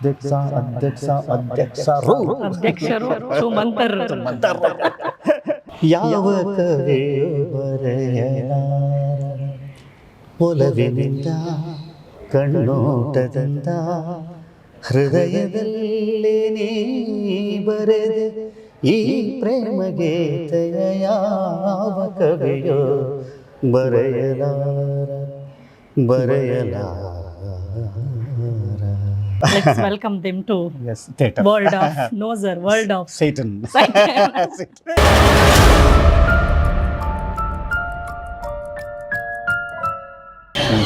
ಅಧ್ಯಕ್ಷ ಅಧ್ಯಕ್ಷ ಅಧ್ಯಕ್ಷರು ಅಧ್ಯಕ್ಷರು ಸುಮಂತರು. ಯಾವ ಕವಿ ಬರೆಯಲಾರ? ಒಲವಿನಿಂದ ಕಣ್ಣೋಟದಿಂದ ಹೃದಯದಲ್ಲಿ ನೀ ಬರೆದೆ ಈ ಪ್ರೇಮ ಗೀತೆಯ ಯಾವ ಕವಿಯೋ ಬರೆಯಲಾರ? ಬರೆಯಲಾರ. Let's welcome to to theater. world world of ನೋಸರ್ world of ಸೈಟನ್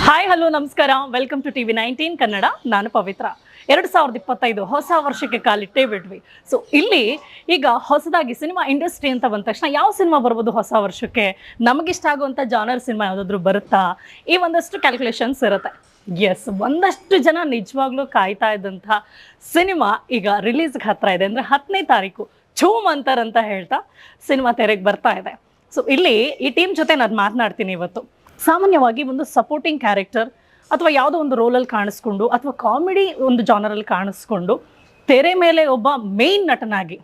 ಹಾಯ್ ಹಲೋ ನಮಸ್ಕಾರ welcome to TV nineteen Kannada ನಾನು ಪವಿತ್ರ. ಎರಡು ಸಾವಿರದ ಇಪ್ಪತ್ತೈದು ಹೊಸ ವರ್ಷಕ್ಕೆ ಕಾಲಿಟ್ಟೇ ಬಿಟ್ವಿ. ಸೊ ಇಲ್ಲಿ ಈಗ ಹೊಸದಾಗಿ ಸಿನಿಮಾ ಇಂಡಸ್ಟ್ರಿ ಅಂತ ಬಂದ ತಕ್ಷಣ ಯಾವ ಸಿನಿಮಾ ಬರ್ಬೋದು ಹೊಸ ವರ್ಷಕ್ಕೆ? ನಮಗಿಷ್ಟ ಆಗುವಂಥ ಜಾನರ್ ಸಿನಿಮಾ ಯಾವುದಾದ್ರೂ ಬರುತ್ತಾ? ಈ ಒಂದಷ್ಟು ಕ್ಯಾಲ್ಕುಲೇಷನ್ಸ್ ಇರುತ್ತೆ. ಎಸ್ ಒಂದಷ್ಟು ಜನ ನಿಜವಾಗ್ಲೂ ಕಾಯ್ತಾ ಇದ್ದಂಥ ಸಿನಿಮಾ ಈಗ ರಿಲೀಸ್ಗೆ ಹತ್ರ ಇದೆ. ಅಂದರೆ ಹತ್ತನೇ ತಾರೀಕು ಛೂ ಮಂತರ್ ಅಂತ ಹೇಳ್ತಾ ಸಿನಿಮಾ ತೆರೆಗೆ ಬರ್ತಾ ಇದೆ. ಸೊ ಇಲ್ಲಿ ಈ ಟೀಮ್ ಜೊತೆ ನಾನು ಮಾತನಾಡ್ತೀನಿ ಇವತ್ತು. ಸಾಮಾನ್ಯವಾಗಿ ಒಂದು ಸಪೋರ್ಟಿಂಗ್ ಕ್ಯಾರೆಕ್ಟರ್ ಅಥವಾ ಯಾವುದೋ ಒಂದು ರೋಲಲ್ಲಿ ಕಾಣಿಸ್ಕೊಂಡು ಅಥವಾ ಕಾಮಿಡಿ ಒಂದು ಜಾನರಲ್ಲಿ ಕಾಣಿಸ್ಕೊಂಡು ತೆರೆ ಮೇಲೆ ಒಬ್ಬ ಮೇನ್ ನಟನಾಗಿ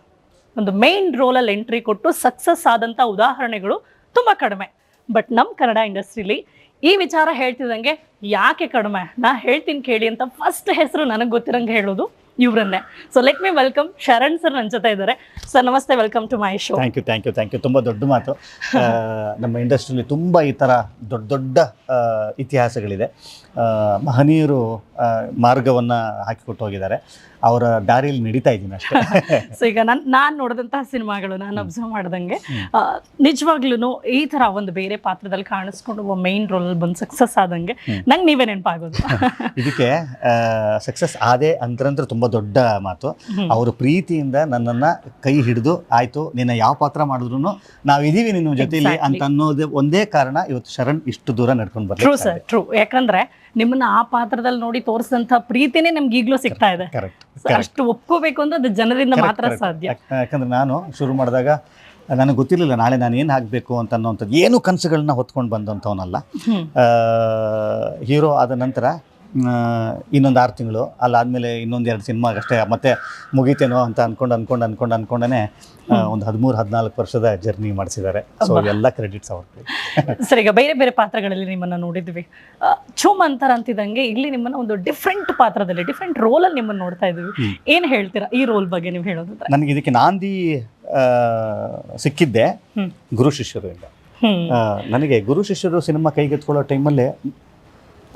ಒಂದು ಮೇನ್ ರೋಲಲ್ಲಿ ಎಂಟ್ರಿ ಕೊಟ್ಟು ಸಕ್ಸಸ್ ಆದಂಥ ಉದಾಹರಣೆಗಳು ತುಂಬ ಕಡಿಮೆ. ಬಟ್ ನಮ್ಮ ಕನ್ನಡ ಇಂಡಸ್ಟ್ರೀಲಿ ಈ ವಿಚಾರ ಹೇಳ್ತಿದ್ದಂಗೆ ಯಾಕೆ ಕಡಿಮೆ? ನಾ ಹೇಳ್ತೀನಿ ಕೇಳಿ ಅಂತ ಫಸ್ಟ್ ಹೆಸರು ನನಗೆ ಗೊತ್ತಿರಂಗೆ ಹೇಳೋದು ಇವರನ್ನೇ. So let me welcome Sharan sir ನನ್ನ ಜೊತೆ ಇದ್ದಾರೆ. ಸರ್ ನಮಸ್ತೆ welcome to my show thank you thank you thank you ತುಂಬ ದೊಡ್ಡ ಮಾತು. ನಮ್ಮ ಇಂಡಸ್ಟ್ರಿಯಲ್ಲಿ ತುಂಬ ಈ ಥರ ದೊಡ್ಡ ದೊಡ್ಡ ಇತಿಹಾಸಗಳಿದೆ. ಮಹನೀಯರು ಮಾರ್ಗವನ್ನು ಹಾಕಿಕೊಟ್ಟು ಹೋಗಿದ್ದಾರೆ. ಅವರ ದಾರಿಯಲ್ಲಿ ನಡೀತಾ ಇದ್ದೀನಿ ಅಷ್ಟೇ. ಸೊ ಈಗ ನಾನು ನಾನು ನೋಡಿದಂತಹ ಸಿನಿಮಾಗಳು ನಾನು ಅಬ್ಸರ್ವ್ ಮಾಡ್ದಂಗೆ ನಿಜವಾಗ್ಲೂ ಈ ಥರ ಒಂದು ಬೇರೆ ಪಾತ್ರದಲ್ಲಿ ಕಾಣಿಸ್ಕೊಂಡು ಒಬ್ಬ ಮೈನ್ ರೋಲಲ್ಲಿ ಬಂದು ಸಕ್ಸಸ್ ಆದಂಗೆ ನಂಗೆ ನೀವೇ ನೆನಪಾಗೋದು. ಇದಕ್ಕೆ ಸಕ್ಸಸ್ ಆದೆ ಅಂತಂದ್ರೆ ತುಂಬ ದೊಡ್ಡ ಮಾತು. ಅವ್ರ ಪ್ರೀತಿಯಿಂದ ನನ್ನನ್ನು ಕೈ ಹಿಡಿದು ಆಯಿತು ನಿನ್ನ ಯಾವ ಪಾತ್ರ ಮಾಡಿದ್ರು ನಾವಿದ್ದೀವಿ ನಿನ್ನ ಜೊತೆಯಲ್ಲಿ. ಅಂತ ಅನ್ನೋದು ಒಂದೇ ಕಾರಣ ಇವತ್ತು ಶರಣ್ ಇಷ್ಟು ದೂರ ನಡ್ಕೊಂಡು ಟ್ರೂ ಸರ್ ಟ್ರೂ ಯಾಕಂದ್ರೆ ನಿಮ್ಮನ್ನ ಆ ಪಾತ್ರದಲ್ಲಿ ನೋಡಿ ತೋರಿಸಿದಂಥ ಪ್ರೀತಿನೇ ನಮ್ಗೆ ಈಗಲೂ ಸಿಗ್ತಾ ಇದೆ. ಅಷ್ಟು ಒಪ್ಕೋಬೇಕು ಅಂದ್ರೆ ಅದು ಜನರಿಂದ ಮಾತ್ರ ಸಾಧ್ಯ. ಯಾಕಂದ್ರೆ ನಾನು ಶುರು ಮಾಡಿದಾಗ ನನಗೆ ಗೊತ್ತಿರಲಿಲ್ಲ ನಾಳೆ ನಾನು ಏನು ಹಾಕಬೇಕು ಅಂತ ಅನ್ನೋಂಥದ್ದು ಏನು ಕನಸುಗಳನ್ನ ಹೊತ್ಕೊಂಡು ಬಂದಂಥವನಲ್ಲ. ಹೀರೋ ಆದ ನಂತರ ಇನ್ನೊಂದು ಆರು ತಿಂಗಳು ಅಲ್ಲಾದಮೇಲೆ ಇನ್ನೊಂದು ಎರಡು ಸಿನಿಮಾ ಅಷ್ಟೇ ಮತ್ತೆ ಮುಗಿತೇನೋ ಅಂತ ಅಂದ್ಕೊಂಡು ಅನ್ಕೊಂಡು ಅಂದ್ಕೊಂಡು ಅನ್ಕೊಂಡೇ ಒಂದು ಹದಿಮೂರು ಹದಿನಾಲ್ಕು ವರ್ಷದ ಜರ್ನಿ ಮಾಡಿಸಿದ್ದಾರೆ. ಸೊ ಎಲ್ಲ ಕ್ರೆಡಿಟ್ಸ್ ಅವ್ರಿಗೆ. ಸರ್ ಈಗ ಬೇರೆ ಬೇರೆ ಪಾತ್ರಗಳಲ್ಲಿ ನಿಮ್ಮನ್ನು ನೋಡಿದ್ವಿ. ಚೂಮ್ ಅಂತಾರ ಅಂತಿದಂಗೆ ಇಲ್ಲಿ ನಿಮ್ಮನ್ನ ಒಂದು ಡಿಫ್ರೆಂಟ್ ಪಾತ್ರದಲ್ಲಿ ಡಿಫ್ರೆಂಟ್ ರೋಲಲ್ಲಿ ನಿಮ್ಮನ್ನು ನೋಡ್ತಾ ಇದ್ವಿ. ಏನು ಹೇಳ್ತೀರಾ ಈ ರೋಲ್ ಬಗ್ಗೆ ನೀವು ಹೇಳೋದು ನನಗೆ ಇದಕ್ಕೆ ನಾಂದಿ ಸಿಕ್ಕಿದ್ದೆ ಗುರು ಶಿಷ್ಯರಿಂದ. ನನಗೆ ಗುರು ಶಿಷ್ಯರು ಸಿನಿಮಾ ಕೈಗೆತ್ಕೊಳ್ಳೋ ಟೈಮಲ್ಲಿ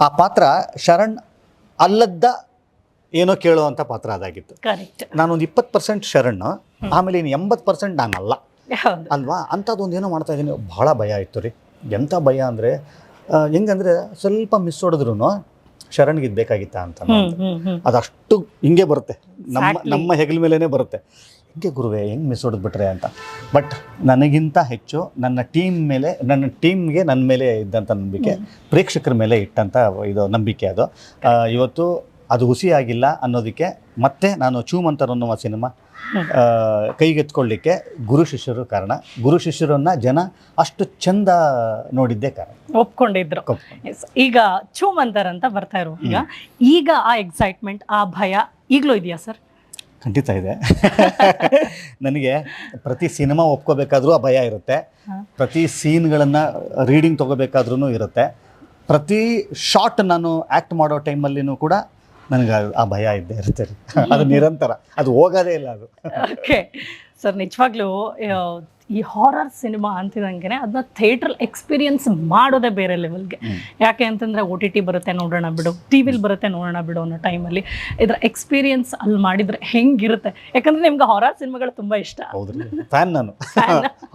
ಆ ಪಾತ್ರ ಶರಣ್ ಅಲ್ಲದ್ದ ಏನೋ ಕೇಳುವಂಥ ಪಾತ್ರ ಅದಾಗಿತ್ತು. ನಾನೊಂದು ಇಪ್ಪತ್ತು ಪರ್ಸೆಂಟ್ ಶರಣ್ ಆಮೇಲೆ ಇನ್ನು ಎಂಬತ್ತು ಪರ್ಸೆಂಟ್ ನಾನಲ್ಲ. ಅಲ್ವಾ? ಅಂಥದ್ದೊಂದು ಏನೋ ಮಾಡ್ತಾ ಇದ್ದೀನಿ. ಭಾಳ ಭಯ ಇತ್ತು ರೀ. ಎಂಥ ಭಯ ಅಂದರೆ ಹೆಂಗಂದ್ರೆ ಸ್ವಲ್ಪ ಮಿಸ್ ಹೊಡೆದ್ರು ಶರಣ್ಗೆ ಇದು ಬೇಕಾಗಿತ್ತಾ ಅಂತ ಅದಷ್ಟು ಹಿಂಗೆ ಬರುತ್ತೆ. ನಮ್ಮ. ನಮ್ಮ ಹೆಗಲ ಮೇಲೇ ಬರುತ್ತೆ. ಹಿಂಗೆ ಗುರುವೆ ಹೆಂಗೆ ಮಿಸ್ ಹೊಡೆದ್ಬಿಟ್ರೆ ಅಂತ. ಬಟ್ ನನಗಿಂತ ಹೆಚ್ಚು ನನ್ನ ಟೀಮ್ ಮೇಲೆ ನನ್ನ ಟೀಮ್ಗೆ ನನ್ನ ಮೇಲೆ ಇದ್ದಂಥ ನಂಬಿಕೆ ಪ್ರೇಕ್ಷಕರ ಮೇಲೆ ಇಟ್ಟಂಥ ಇದು ನಂಬಿಕೆ ಅದು. ಇವತ್ತು ಅದು ಹುಸಿಯಾಗಿಲ್ಲ ಅನ್ನೋದಕ್ಕೆ ಮತ್ತೆ ನಾನು ಚೂಮಂತರ್ ಅನ್ನುವ ಸಿನಿಮಾ. ಕೈಗೆತ್ಕೊಳ್ಳಿಕ್ಕೆ ಗುರು ಶಿಷ್ಯರು ಕಾರಣ. ಗುರು ಶಿಷ್ಯರನ್ನ ಜನ ಅಷ್ಟು ಚಂದ ನೋಡಿದ್ದೆ ಕಾರಣ. ಒಪ್ಕೊಂಡಿದ್ರು. ಒಪ್ಕೊಂಡು. ಈಗ ಚೂಮಂತರ್ ಅಂತ ಬರ್ತಾ ಇರೋ ಈಗ ಈಗ ಆ ಎಕ್ಸೈಟ್ಮೆಂಟ್ ಆ ಭಯ ಈಗಲೂ ಇದೆಯಾ ಸರ್? ಖಂಡಿತ ಇದೆ. ನನಗೆ ಪ್ರತಿ ಸಿನಿಮಾ ಒಪ್ಕೋಬೇಕಾದ್ರೂ ಆ ಭಯ ಇರುತ್ತೆ. ಪ್ರತಿ ಸೀನ್ಗಳನ್ನು ರೀಡಿಂಗ್ ತೊಗೋಬೇಕಾದ್ರೂ ಇರುತ್ತೆ. ಪ್ರತಿ ಶಾಟ್ ನಾನು ಆ್ಯಕ್ಟ್ ಮಾಡೋ ಟೈಮಲ್ಲಿನೂ ಕೂಡ ನನಗೆ ಆ- ಭಯ ಇದ್ದೇ ಇರುತ್ತೆ. ಅದು ನಿರಂತರ. ಅದು ಹೋಗೋದೇ ಇಲ್ಲ ಅದು. ಓಕೆ ಸರ್ ನಿಜವಾಗ್ಲೂ ಈ ಹಾರರ್ ಸಿನಿಮಾ ಅಂತಿದಂಗೆ ಅದನ್ನ ಥಿಯೇಟ್ರಲ್ ಎಕ್ಸ್ಪೀರಿಯನ್ಸ್ ಮಾಡೋದೇ ಬೇರೆ ಲೆವೆಲ್ಗೆ. ಯಾಕೆ ಅಂತಂದ್ರೆ ಓ ಟಿ ಟಿ ಬರುತ್ತೆ ನೋಡೋಣ ಬಿಡು. ಟಿ ವಿಲಿ ಬರುತ್ತೆ ನೋಡೋಣ ಬಿಡು ಅನ್ನೋ ಟೈಮಲ್ಲಿ ಇದರ ಎಕ್ಸ್ಪೀರಿಯನ್ಸ್ ಅಲ್ಲಿ ಮಾಡಿದ್ರೆ ಹೆಂಗಿರುತ್ತೆ? ಯಾಕಂದ್ರೆ ನಿಮ್ಗೆ ಹಾರರ್ ಸಿನಿಮಾಗಳು ತುಂಬಾ ಇಷ್ಟ. ಹೌದು ಫ್ಯಾನ್ ನಾನು.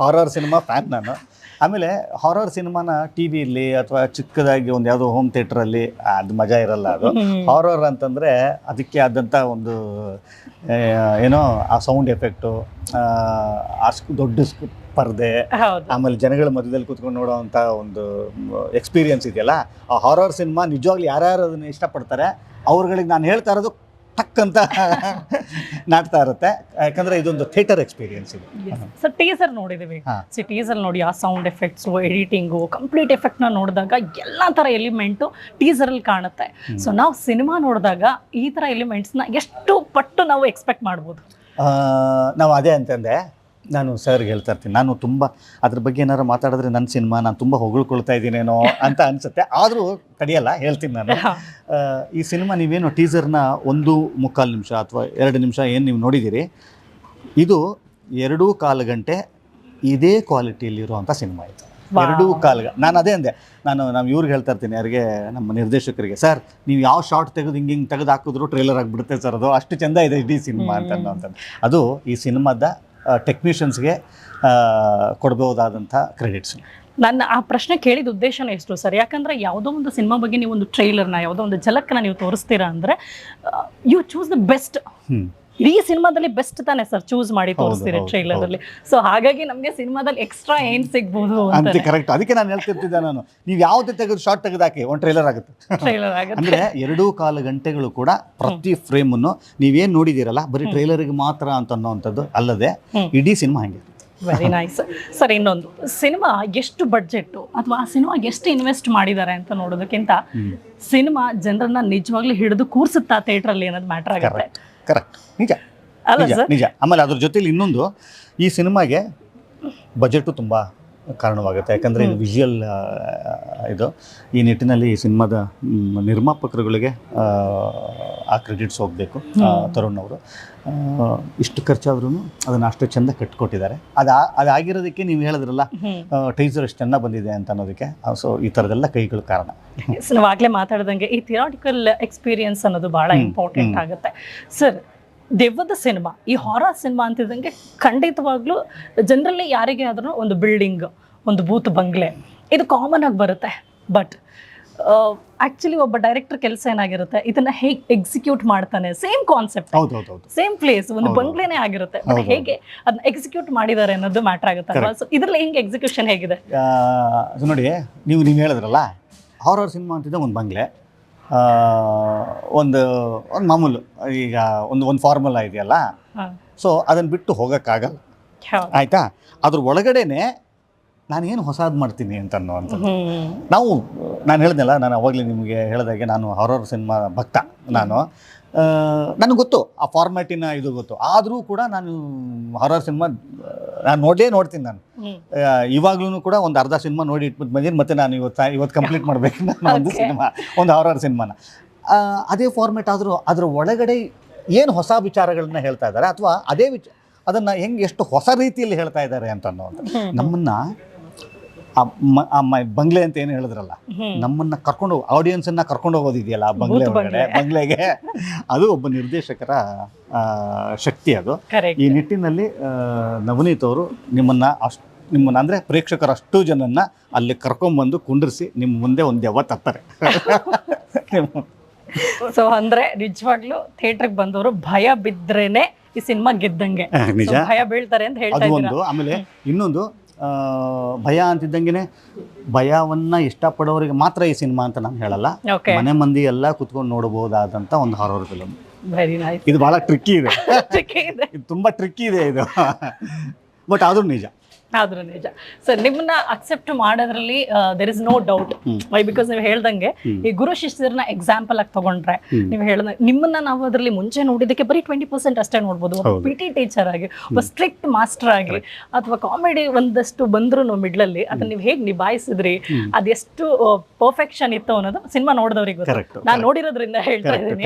ಹಾರರ್ ಸಿನಿಮಾ ಫ್ಯಾನ್ ನಾನು. ಆಮೇಲೆ ಹಾರರ್ ಸಿನಿಮಾನ ಟಿ ವಿಲಿ ಅಥವಾ ಚಿಕ್ಕದಾಗಿ ಒಂದು ಯಾವುದೋ ಹೋಮ್ ಥಿಯೇಟ್ರಲ್ಲಿ ಅದು ಮಜಾ ಇರಲ್ಲ ಅದು. ಹಾರರ್ ಅಂತಂದರೆ ಅದಕ್ಕೆ ಆದಂಥ ಒಂದು ಏನೋ ಆ ಸೌಂಡ್ ಎಫೆಕ್ಟು ಆ ಸ್ಕ್- ದೊಡ್ಡ ಪರ್ದೆ ಆಮೇಲೆ ಜನಗಳ ಮಧ್ಯದಲ್ಲಿ ಕೂತ್ಕೊಂಡು ನೋಡೋವಂಥ ಒಂದು ಎಕ್ಸ್ಪೀರಿಯನ್ಸ್ ಇದೆಯಲ್ಲ ಆ ಹಾರರ್ ಸಿನಿಮಾ ನಿಜವಾಗ್ಲೂ ಯಾರ್ಯಾರು ಅದನ್ನ ಇಷ್ಟಪಡ್ತಾರೆ ಅವ್ರುಗಳಿಗೆ ನಾನು ಹೇಳ್ತಾ ಇರೋದು ಟಕ್ ಅಂತ ನಾಟ್ತಾ ಇರುತ್ತೆ. ಯಾಕಂದ್ರೆ ಇದೊಂದು ಥಿಯೇಟರ್ ಎಕ್ಸ್ಪೀರಿಯನ್ಸ್ ಇದು. ಸರ್ ಟೀಸರ್ ನೋಡಿದೀವಿ. ಸರ್ ಸಿ ಟೀಸರ್ ನೋಡಿ ಆ ಸೌಂಡ್ ಎಫೆಕ್ಟ್ಸು ಎಡಿಟಿಂಗು ಕಂಪ್ಲೀಟ್ ಎಫೆಕ್ಟ್ನ ನೋಡಿದಾಗ ಎಲ್ಲ ಥರ ಎಲಿಮೆಂಟು ಟೀಸರಲ್ಲಿ ಕಾಣುತ್ತೆ. ಸೊ ನಾವು ಸಿನಿಮಾ ನೋಡಿದಾಗ ಈ ಥರ ಎಲಿಮೆಂಟ್ಸ್ನ ಎಷ್ಟು ಪಟ್ಟು ನಾವು ಎಕ್ಸ್ಪೆಕ್ಟ್ ಮಾಡ್ಬೋದು? ನಾವು ಅದೇ ಅಂತಂದೆ. ನಾನು ಸರ್ಗೆ ಹೇಳ್ತಾ ಇರ್ತೀನಿ. ನಾನು ತುಂಬ ಅದ್ರ ಬಗ್ಗೆ ಏನಾರು ಮಾತಾಡಿದ್ರೆ ನನ್ನ ಸಿನಿಮಾ ನಾನು ತುಂಬ ಹೊಗಳ್ಕೊಳ್ತಾ ಇದ್ದೀನೇನೋ ಅಂತ ಅನಿಸುತ್ತೆ. ಆದರೂ ತಡೆಯಲ್ಲ ಹೇಳ್ತೀನಿ ನಾನು. ಈ ಸಿನಿಮಾ ನೀವೇನು ಟೀಸರ್ನ ಒಂದು ಮುಕ್ಕಾಲು ನಿಮಿಷ ಅಥವಾ ಎರಡು ನಿಮಿಷ ಏನು ನೀವು ನೋಡಿದ್ದೀರಿ ಇದು ಎರಡೂ ಕಾಲು ಗಂಟೆ ಇದೇ ಕ್ವಾಲಿಟಿಯಲ್ಲಿರುವಂಥ ಸಿನಿಮಾ ಇದು. ಎರಡೂ ಕಾಲು ಗ- ನಾನು ಅದೇ ಅಂದೆ. ನಾನು ನಮ್ಮ ಇವ್ರಿಗೆ ಹೇಳ್ತಾ ಇರ್ತೀನಿ ಯಾರಿಗೆ ನಮ್ಮ ನಿರ್ದೇಶಕರಿಗೆ ಸರ್ ನೀವು ಯಾವ ಶಾರ್ಟ್ ತೆಗೆದು ಹಿಂಗೆ ಹಿಂಗೆ ತೆಗೆದು ಹಾಕಿದ್ರು ಟ್ರೇಲರ್ ಆಗಿಬಿಡುತ್ತೆ ಸರ್ ಅದು. ಅಷ್ಟು ಚೆಂದ ಇದೆ ಇಡೀ ಸಿನಿಮಾ ಅಂತ ಅನ್ನೋ ಅಂಥದ್ದು. ಅದು ಈ ಸಿನಿಮಾದ ಟೆಕ್ನಿಷಿಯನ್ಸ್ಗೆ ಕೊಡ್ಬೋದಾದಂಥ ಕ್ರೆಡಿಟ್ಸ್ ನನ್ನ ಆ ಪ್ರಶ್ನೆ ಕೇಳಿದ ಉದ್ದೇಶನೇ ಎಷ್ಟು ಸರ್? ಯಾಕಂದ್ರೆ ಯಾವುದೋ ಒಂದು ಸಿನಿಮಾ ಬಗ್ಗೆ ನೀವು ಒಂದು ಟ್ರೈಲರ್ನ ಯಾವುದೋ ಒಂದು ಝಲಕ್ನ ನೀವು ತೋರಿಸ್ತೀರಾ ಅಂದರೆ ಯು ಚೂಸ್ ದ ಬೆಸ್ಟ್ ಹ್ಞೂ ಇಡೀ ಸಿನಿಮಾದಲ್ಲಿ ಬೆಸ್ಟ್ ತಾನೆ ಸರ್ ಚೂಸ್ ಮಾಡಿ ತೋರಿಸ್ತೀರಿ ಟ್ರೈಲರ್ ಅಲ್ಲಿ ಸೊ ಹಾಗಾಗಿ ನಮಗೆ ಸಿನಿಮಾದಲ್ಲಿ ಎಕ್ಸ್ಟ್ರಾ ಏನ್ ಸಿಗ್ಬೋದು ಅಂತ ಕರೆಕ್ಟ್ ಅದಕ್ಕೆ ನಾನು ಹೇಳ್ತಿರ್ತಿದ್ದೆ ನಾನು. ನೀವು ಯಾವುದೇ ತೆಗೆದು ಶಾರ್ಟ್ ತೆಗೆದಾಕಿ ಒಂದು ಟ್ರೈಲರ್ ಆಗುತ್ತೆ. ಟ್ರೈಲರ್ ಆಗುತ್ತೆ. ಅಂದ್ರೆ ಎರಡೂ ಕಾಲು ಗಂಟೆಗಳು ಕೂಡ ಪ್ರತಿ ಫ್ರೇಮ್ ಅನ್ನು ನೀವೇನು ನೋಡಿದಿರಲ್ಲ ಬರೀ ಟ್ರೈಲರ್ಗೆ ಮಾತ್ರ ಅಂತ ಅನ್ನೋವಂಥದ್ದು ಅಲ್ಲದೆ. ಇಡೀ ಸಿನಿಮಾ ಹಂಗೆ. ವೆರಿ ನೈಸ್ ಸರ್ ಇನ್ನೊಂದು. ಸಿನಿಮಾ ಎಷ್ಟು ಬಡ್ಜೆಟ್ಟು ಅಥವಾ ಆ ಸಿನಿಮಾಗೆ ಎಷ್ಟು ಇನ್ವೆಸ್ಟ್ ಮಾಡಿದ್ದಾರೆ ಅಂತ ನೋಡೋದಕ್ಕಿಂತ. ಸಿನಿಮಾ ಜನರನ್ನ ನಿಜವಾಗ್ಲೂ ಹಿಡಿದು ಕೂರ್ಸುತ್ತಾ ಥಿಯೇಟ್ರಲ್ಲಿ ಅನ್ನೋದು ಮ್ಯಾಟರ್ ಆಗುತ್ತೆ. ಕರೆಕ್ಟ್ ನಿಜ. ನಿಜ ನಿಜ. ಆಮೇಲೆ ಅದ್ರ ಜೊತೆಲಿ ಇನ್ನೊಂದು ಈ ಸಿನಿಮಾಗೆ ಬಜೆಟು ತುಂಬ ಕಾರಣವಾಗುತ್ತೆ. ಯಾಕಂದರೆ ಇದು ವಿಜುವಲ್ ಇದು ಈ ನಿಟ್ಟಿನಲ್ಲಿ ಈ ಸಿನಿಮಾದ ನಿರ್ಮಾಪಕರುಗಳಿಗೆ ಆ, ಕ್ರೆಡಿಟ್ಸ್ ಹೋಗಬೇಕು ತರುಣ್ ಅವರು. ಇಷ್ಟು ಖರ್ಚಾದ್ರೂ ಅದನ್ನು ಅಷ್ಟು ಚೆಂದ ಕಟ್ಕೊಟ್ಟಿದ್ದಾರೆ. ಅದು ಅದಾಗಿರೋದಕ್ಕೆ ನೀವು ಹೇಳಿದ್ರಲ್ಲ ಟೈಸರ್ ಎಷ್ಟು ಚೆನ್ನಾಗಿ ಬಂದಿದೆ ಅಂತ ಅನ್ನೋದಕ್ಕೆ ಸೊ ಈ ಥರದೆಲ್ಲ ಕೈಗಳು ಕಾರಣ. ನಾವು ಆಗ್ಲೇ ಮಾತಾಡ್ದಂಗೆ ಈ ಥಿಯಾಟಿಕಲ್ ಎಕ್ಸ್ಪೀರಿಯನ್ಸ್ ಅನ್ನೋದು ಬಹಳ ಇಂಪಾರ್ಟೆಂಟ್ ಆಗುತ್ತೆ. ಸರ್ ದೆವ್ವದ ಸಿನಿಮಾ ಈ ಹೊರ ಸಿನಿಮಾ ಅಂತಿದ್ದಂಗೆ ಖಂಡಿತವಾಗ್ಲೂ ಜನರಲ್ಲಿ ಯಾರಿಗೆ ಆದ್ರೂ ಒಂದು ಬಿಲ್ಡಿಂಗ್ ಒಂದು ಬೂತ್ ಬಂಗ್ಲೆ ಇದು ಕಾಮನ್ ಆಗಿ ಬರುತ್ತೆ. ಬಟ್ ಆಕ್ಚುಲಿ ಒಬ್ಬ ಡೈರೆಕ್ಟರ್ ಕೆಲಸ ಏನಾಗಿರುತ್ತೆ? ಇದನ್ನ ಹೇಗೆ ಎಕ್ಸಿಕ್ಯೂಟ್ ಮಾಡ್ತಾನೆ? ಸೇಮ್ ಕಾನ್ಸೆಪ್ಟ್ ಹೌದು ಹೌದು ಹೌದು. ಸೇಮ್ ಪ್ಲೇಸ್ ಒಂದು ಬಂಗ್ಲೆನೆ ಆಗಿರುತ್ತೆ. ಬಟ್. ಹೇಗೆ ಅದನ್ನ ಎಕ್ಸಿಕ್ಯೂಟ್ ಮಾಡಿದ್ದಾರೆ ಅನ್ನೋದು ಮ್ಯಾಟರ್ ಆಗುತ್ತೆ ಸೊ ಇದ್ರಲ್ಲಿ ಹೆಂಗೆ ಎಕ್ಸಿಕ್ಯೂಷನ್ ಹೇಗಿದೆ? ನೋಡಿ ನೀವು ನೀವು ಹೇಳಿದ್ರಲ್ಲ ಹಾರರ್ ಸಿನಿಮಾ ಅಂತಿದ್ದ ಒಂದು ಬಂಗ್ಲೆ. ಒಂದು ಒಂದು ಮಾಮೂಲು ಈಗ ಒಂದು ಒಂದು ಫಾರ್ಮುಲಾ ಇದೆಯಲ್ಲ. ಸೊ ಅದನ್ನು ಬಿಟ್ಟು ಹೋಗೋಕ್ಕಾಗಲ್ಲ. ಆಯಿತಾ? ಅದ್ರ ಒಳಗಡೆನೆ ನಾನೇನು ಹೊಸದು ಮಾಡ್ತೀನಿ ಅಂತ ಅನ್ನೋವಂಥದ್ದು ಹ್ಮ್. ನಾವು ನಾನು ಹೇಳ್ದೆಲ್ಲ ನಾನು ಅವಾಗಲೇ ನಿಮಗೆ ಹೇಳಿದಾಗೆ ನಾನು ಹಾರರ್ ಸಿನಿಮಾ ಭಕ್ತ ನಾನು. ನನಗೆ ಗೊತ್ತು ಆ ಫಾರ್ಮ್ಯಾಟಿನ ಇದು ಗೊತ್ತು. ಆದರೂ ಕೂಡ ನಾನು ಹಾರರ್ ಸಿನಿಮಾ ನಾನು ನೋಡಲೇ ನೋಡ್ತೀನಿ ನಾನು. ಇವಾಗ್ಲೂ ಕೂಡ ಒಂದು ಅರ್ಧ ಸಿನಿಮಾ ನೋಡಿ ಇಟ್ಬಿಟ್ಟು ಬಂದೀನಿ ಮತ್ತೆ ನಾನು ಇವತ್ತು ಇವತ್ತು ಕಂಪ್ಲೀಟ್ ಮಾಡಬೇಕು ನಾನು ಒಂದು. ಸಿನಿಮಾ ಒಂದು ಹಾರರ್ ಸಿನಿಮಾನ ಅದೇ ಫಾರ್ಮೆಟ್ ಆದರೂ ಅದರ ಒಳಗಡೆ ಏನು ಹೊಸ ವಿಚಾರಗಳನ್ನ ಹೇಳ್ತಾ ಇದ್ದಾರೆ ಅಥವಾ ಅದೇ ವಿಚ ಅದನ್ನು ಹೆಂಗೆ ಎಷ್ಟು ಹೊಸ ರೀತಿಯಲ್ಲಿ ಹೇಳ್ತಾ ಇದ್ದಾರೆ ಅಂತ ಅನ್ನೋದು. ನಮ್ಮನ್ನು ಆ ಬಂಗ್ಲೆ ಅಂತ ಏನು ಹೇಳಿದ್ರಲ್ಲ. ನಮ್ಮನ್ನ ಕರ್ಕೊಂಡು ಆಡಿಯನ್ಸನ್ನ ಕರ್ಕೊಂಡು ಹೋಗೋದಿದೆಯಲ್ಲ ಆ ಬಂಗ್ಲೆ ಒಳಗಡೆ ಬಂಗ್ಲೆಗೆ? ಅದು ಒಬ್ಬ ನಿರ್ದೇಶಕರ ಶಕ್ತಿ ಅದು. ಈ ನಿಟ್ಟಿನಲ್ಲಿ ನವನೀತ್ ಅವರು ನಿಮ್ಮನ್ನ ಅಷ್ಟು ನಿಮ್ಮನ್ನ ಅಂದ್ರೆ ಪ್ರೇಕ್ಷಕರ ಅಷ್ಟು ಜನನ್ನ ಅಲ್ಲಿ ಕರ್ಕೊಂಬಂದು ಕುಂಡ್ರಿಸಿ ನಿಮ್ಮ ಮುಂದೆ ಒಂದು ಯಾವ ತರ್ತಾರೆ. ಸೊ ಅಂದ್ರೆ ನಿಜವಾಗ್ಲೂ ಥಿಯೇಟರ್ಗೆ ಬಂದವರು ಭಯ ಬಿದ್ರೇನೆ ಈ ಸಿನಿಮಾ ಗೆದ್ದಂಗೆ. ನಿಜ. ಭಯ ಬೀಳ್ತಾರೆ ಅಂತ ಹೇಳ್ತಾರೆ ಆಮೇಲೆ ಇನ್ನೊಂದು ಭಯ ಅಂತಿದ್ದಂಗೆ ಭಯವನ್ನ ಇಷ್ಟಪಡೋರಿಗೆ ಮಾತ್ರ ಈ ಸಿನಿಮಾ ಅಂತ ನಾನು ಹೇಳಲ್ಲ. ಮನೆ ಮಂದಿ ಎಲ್ಲ ಕುತ್ಕೊಂಡು ನೋಡಬಹುದಾದಂತ ಒಂದು ಹಾರರ್ ಫಿಲಮ್ ಇದು ಬಹಳ ಟ್ರಿಕ್ಕಿ ಇದೆ. ಇದು. ತುಂಬಾ ಟ್ರಿಕ್ಕಿ ಇದೆ ಇದು. ಬಟ್ ಆದ್ರೂ ನಿಜ. ಆದ್ರೂ ನಿಜ. ಸರ್ ನಿಮ್ಮನ್ನ ಅಕ್ಸೆಪ್ಟ್ ಮಾಡೋದ್ರಲ್ಲಿ there is no doubt. Why because ನೀವು ಹೇಳ್ದಂಗೆ ಈ ಗುರು ಶಿಷ್ಯರನ್ನ ಎಕ್ಸಾಂಪಲ್ ಆಗಿ ತಗೊಂಡ್ರೆ. ನೀವು ಹೇಳ್ದಂಗೆ ನಿಮ್ಮನ್ನ ನಾವು ಅದರಲ್ಲಿ ಮುಂಚೆ ನೋಡಿದಕ್ಕೆ ಬರೀ ಟ್ವೆಂಟಿ ಪರ್ಸೆಂಟ್ ಅಷ್ಟೇ ನೋಡ್ಬೋದು. ಪಿ ಟಿ ಟೀಚರ್ ಆಗಿ ಒಬ್ಬ ಸ್ಟ್ರಿಕ್ಟ್ ಮಾಸ್ಟರ್ ಆಗಿ ಅಥವಾ ಕಾಮಿಡಿ ಒಂದಷ್ಟು ಬಂದ್ರು ಮಿಡ್ಲಲ್ಲಿ ಅದನ್ನ ನೀವು ಹೇಗೆ ನಿಭಾಯಿಸಿದ್ರಿ ಅದೆಷ್ಟು ಪರ್ಫೆಕ್ಷನ್ ಇತ್ತು ಅನ್ನೋದು ಸಿನಿಮಾ ನೋಡಿದವರಿಗೆ ಗೊತ್ತು. ನಾನು ನೋಡಿರೋದ್ರಿಂದ ಹೇಳ್ತಾ ಇದ್ದೀನಿ.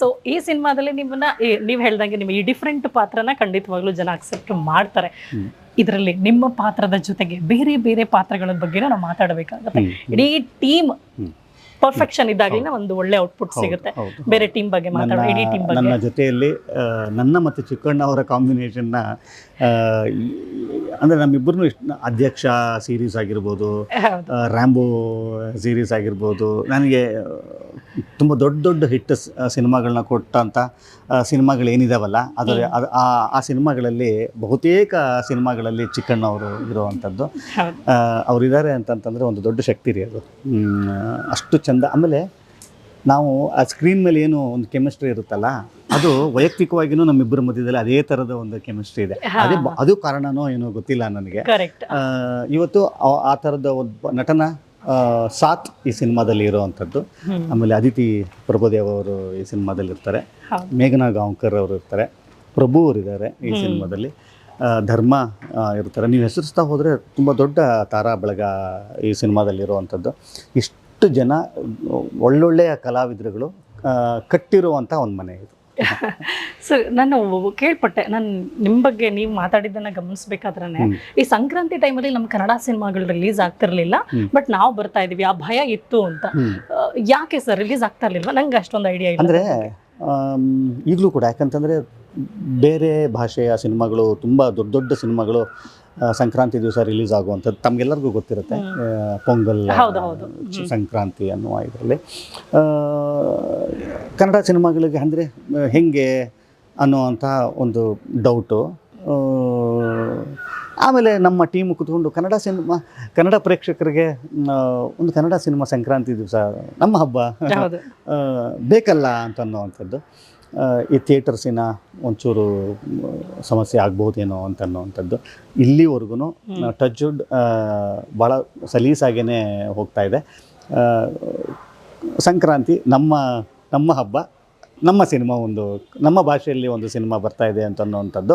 ಸೊ ಈ ಸಿನಿಮಾದಲ್ಲಿ ನಿಮ್ಮನ್ನ ನೀವು ಹೇಳ್ದಂಗೆ ನಿಮ್ಗೆ ಈ ಡಿಫ್ರೆಂಟ್ ಪಾತ್ರನ ಖಂಡಿತವಾಗ್ಲೂ ಜನ ಅಕ್ಸೆಪ್ಟ್ ಮಾಡ್ತಾರೆ. ಇದರಲ್ಲಿ ನಿಮ್ಮ ಪಾತ್ರದ ಜೊತೆಗೆ ಬೇರೆ ಬೇರೆ ಪಾತ್ರಗಳ ಬಗ್ಗೆ ನಾವು ಮಾತಾಡಬೇಕಾಗುತ್ತೆ. ಇಡೀ ಟೀಮ್ ಪರ್ಫೆಕ್ಷನ್ ಇದ್ದಾಗಲೇ ಒಂದು ಒಳ್ಳೆ ಔಟ್ಪುಟ್ ಸಿಗುತ್ತೆ. ಬೇರೆ ಟೀಮ್ ಬಗ್ಗೆ ಮಾತಾಡೋ ಇಡೀ ಟೀಮ್ ಬಗ್ಗೆ. ನನ್ನ ಜೊತೆಯಲ್ಲಿ ನನ್ನ ಮತ್ತು ಚಿಕ್ಕಣ್ಣ ಅವರ ಕಾಂಬಿನೇಷನ್ನ ಅಂದರೆ ನಮ್ಮಿಬ್ಬರನ್ನು ಇಷ್ಟು ಅಧ್ಯಕ್ಷ ಸೀರೀಸ್ ಆಗಿರ್ಬೋದು ರ್ಯಾಂಬೋ ಸೀರೀಸ್ ಆಗಿರ್ಬೋದು ನನಗೆ ತುಂಬ ದೊಡ್ಡ ದೊಡ್ಡ ಹಿಟ್ ಸಿನಿಮಾಗಳನ್ನ ಕೊಟ್ಟಂಥ ಸಿನಿಮಾಗಳು ಏನಿದಾವಲ್ಲ ಅದರ ಅದು ಆ ಆ ಸಿನಿಮಾಗಳಲ್ಲಿ ಬಹುತೇಕ ಸಿನಿಮಾಗಳಲ್ಲಿ ಚಿಕ್ಕಣ್ಣ ಅವರು ಇರುವಂಥದ್ದು ಅವರಿದ್ದಾರೆ ಅಂತಂತಂದರೆ ಒಂದು ದೊಡ್ಡ ಶಕ್ತಿ ರೀ ಅದು. ಅಷ್ಟು ಚಂದ. ಆಮೇಲೆ ನಾವು ಆ ಸ್ಕ್ರೀನ್ ಮೇಲೆ ಏನು ಒಂದು ಕೆಮಿಸ್ಟ್ರಿ ಇರುತ್ತಲ್ಲ ಅದು ವೈಯಕ್ತಿಕವಾಗಿನೂ ನಮ್ಮಿಬ್ಬರ ಮಧ್ಯದಲ್ಲಿ ಅದೇ ಥರದ ಒಂದು ಕೆಮಿಸ್ಟ್ರಿ ಇದೆ. ಅದೇ ಅದು ಕಾರಣನೋ ಏನೋ ಗೊತ್ತಿಲ್ಲ ನನಗೆ. ಇವತ್ತು ಆ- ತರದ ಥರದ ಒಬ್ಬ ನಟನ ಸಾತ್ ಸಾಥ್ ಈ ಸಿನಿಮಾದಲ್ಲಿ ಇರುವಂಥದ್ದು. ಆಮೇಲೆ ಅದಿತಿ ಪ್ರಭುದೇವ್ ಅವರು ಈ ಸಿನಿಮಾದಲ್ಲಿ ಇರ್ತಾರೆ. ಮೇಘನಾ ಗಾಂವ್ಕರ್ ಅವರು ಇರ್ತಾರೆ. ಪ್ರಭು ಅವರಿದ್ದಾರೆ ಈ ಸಿನಿಮಾದಲ್ಲಿ. ಧರ್ಮ ಇರ್ತಾರೆ. ನೀವು ಹೆಸರಿಸ್ತಾ ಹೋದರೆ ತುಂಬ ದೊಡ್ಡ ತಾರಾ ಬಳಗ ಈ ಸಿನಿಮಾದಲ್ಲಿ ಇರುವಂಥದ್ದು. ಇಷ್ಟು ಜನ ಒಳ್ಳೊಳ್ಳೆಯ ಕಲಾವಿದರುಗಳು ಕಟ್ಟಿರುವಂಥ ಒಂದು ಮನೆ ಇದು. ಸರ್ ನಾನು ಕೇಳ್ಪಟ್ಟೆ ನಾನು ನಿಮ್ಮ ಬಗ್ಗೆ ನೀವು ಮಾತಾಡಿದ್ದನ್ನ ಗಮನಿಸ್ಬೇಕಾದ್ರೆ ಈ ಸಂಕ್ರಾಂತಿ ಟೈಮಲ್ಲಿ ನಮ್ಮ ಕನ್ನಡ ಸಿನಿಮಾಗಳು ರಿಲೀಸ್ ಆಗ್ತಿರ್ಲಿಲ್ಲ. ಬಟ್ ನಾವು ಬರ್ತಾ ಇದೀವಿ ಆ ಭಯ ಇತ್ತು ಅಂತ. ಯಾಕೆ ಸರ್ ರಿಲೀಸ್ ಆಗ್ತಾ ಇರ್ಲಿಲ್ವಾ? ನಂಗೆ ಅಷ್ಟೊಂದು ಐಡಿಯಾ ಇಲ್ಲ ಅಂದರೆ ಈಗಲೂ ಕೂಡ ಯಾಕಂತಂದರೆ ಬೇರೆ ಭಾಷೆಯ ಸಿನಿಮಾಗಳು ತುಂಬ ದೊಡ್ಡ ದೊಡ್ಡ ಸಿನಿಮಾಗಳು ಸಂಕ್ರಾಂತಿ ದಿವಸ ರಿಲೀಸ್ ಆಗುವಂಥದ್ದು ತಮಗೆಲ್ಲರಿಗೂ ಗೊತ್ತಿರುತ್ತೆ. ಪೊಂಗಲ್. ಸಂಕ್ರಾಂತಿ ಅನ್ನುವ ಇದರಲ್ಲಿ. ಕನ್ನಡ ಸಿನಿಮಾಗಳಿಗೆ ಅಂದರೆ ಹೆಂಗೆ ಅನ್ನುವಂಥ ಒಂದು ಡೌಟು ಆಮೇಲೆ ನಮ್ಮ ಟೀಮ್ ಕುತ್ಕೊಂಡು ಕನ್ನಡ ಸಿನಿಮಾ ಕನ್ನಡ ಪ್ರೇಕ್ಷಕರಿಗೆ ಒಂದು ಕನ್ನಡ ಸಿನಿಮಾ ಸಂಕ್ರಾಂತಿ ದಿವಸ ನಮ್ಮ ಹಬ್ಬ. ಬೇಕಲ್ಲ ಅಂತ ಅನ್ನೋವಂಥದ್ದು. ಈ ಥಿಯೇಟರ್ಸಿನ ಒಂಚೂರು ಸಮಸ್ಯೆ ಆಗ್ಬೋದೇನೋ ಅಂತ ಅನ್ನೋವಂಥದ್ದು ಇಲ್ಲಿವರೆಗೂ ಟಚ್ವುಡ್ ಭಾಳ ಸಲೀಸಾಗೇ ಹೋಗ್ತಾ ಇದೆ. ಸಂಕ್ರಾಂತಿ ನಮ್ಮ ನಮ್ಮ ಹಬ್ಬ ನಮ್ಮ ಸಿನಿಮಾ ಒಂದು ನಮ್ಮ ಭಾಷೆಯಲ್ಲಿ ಒಂದು ಸಿನಿಮಾ ಬರ್ತಾ ಇದೆ ಅಂತ ಅನ್ನೋವಂಥದ್ದು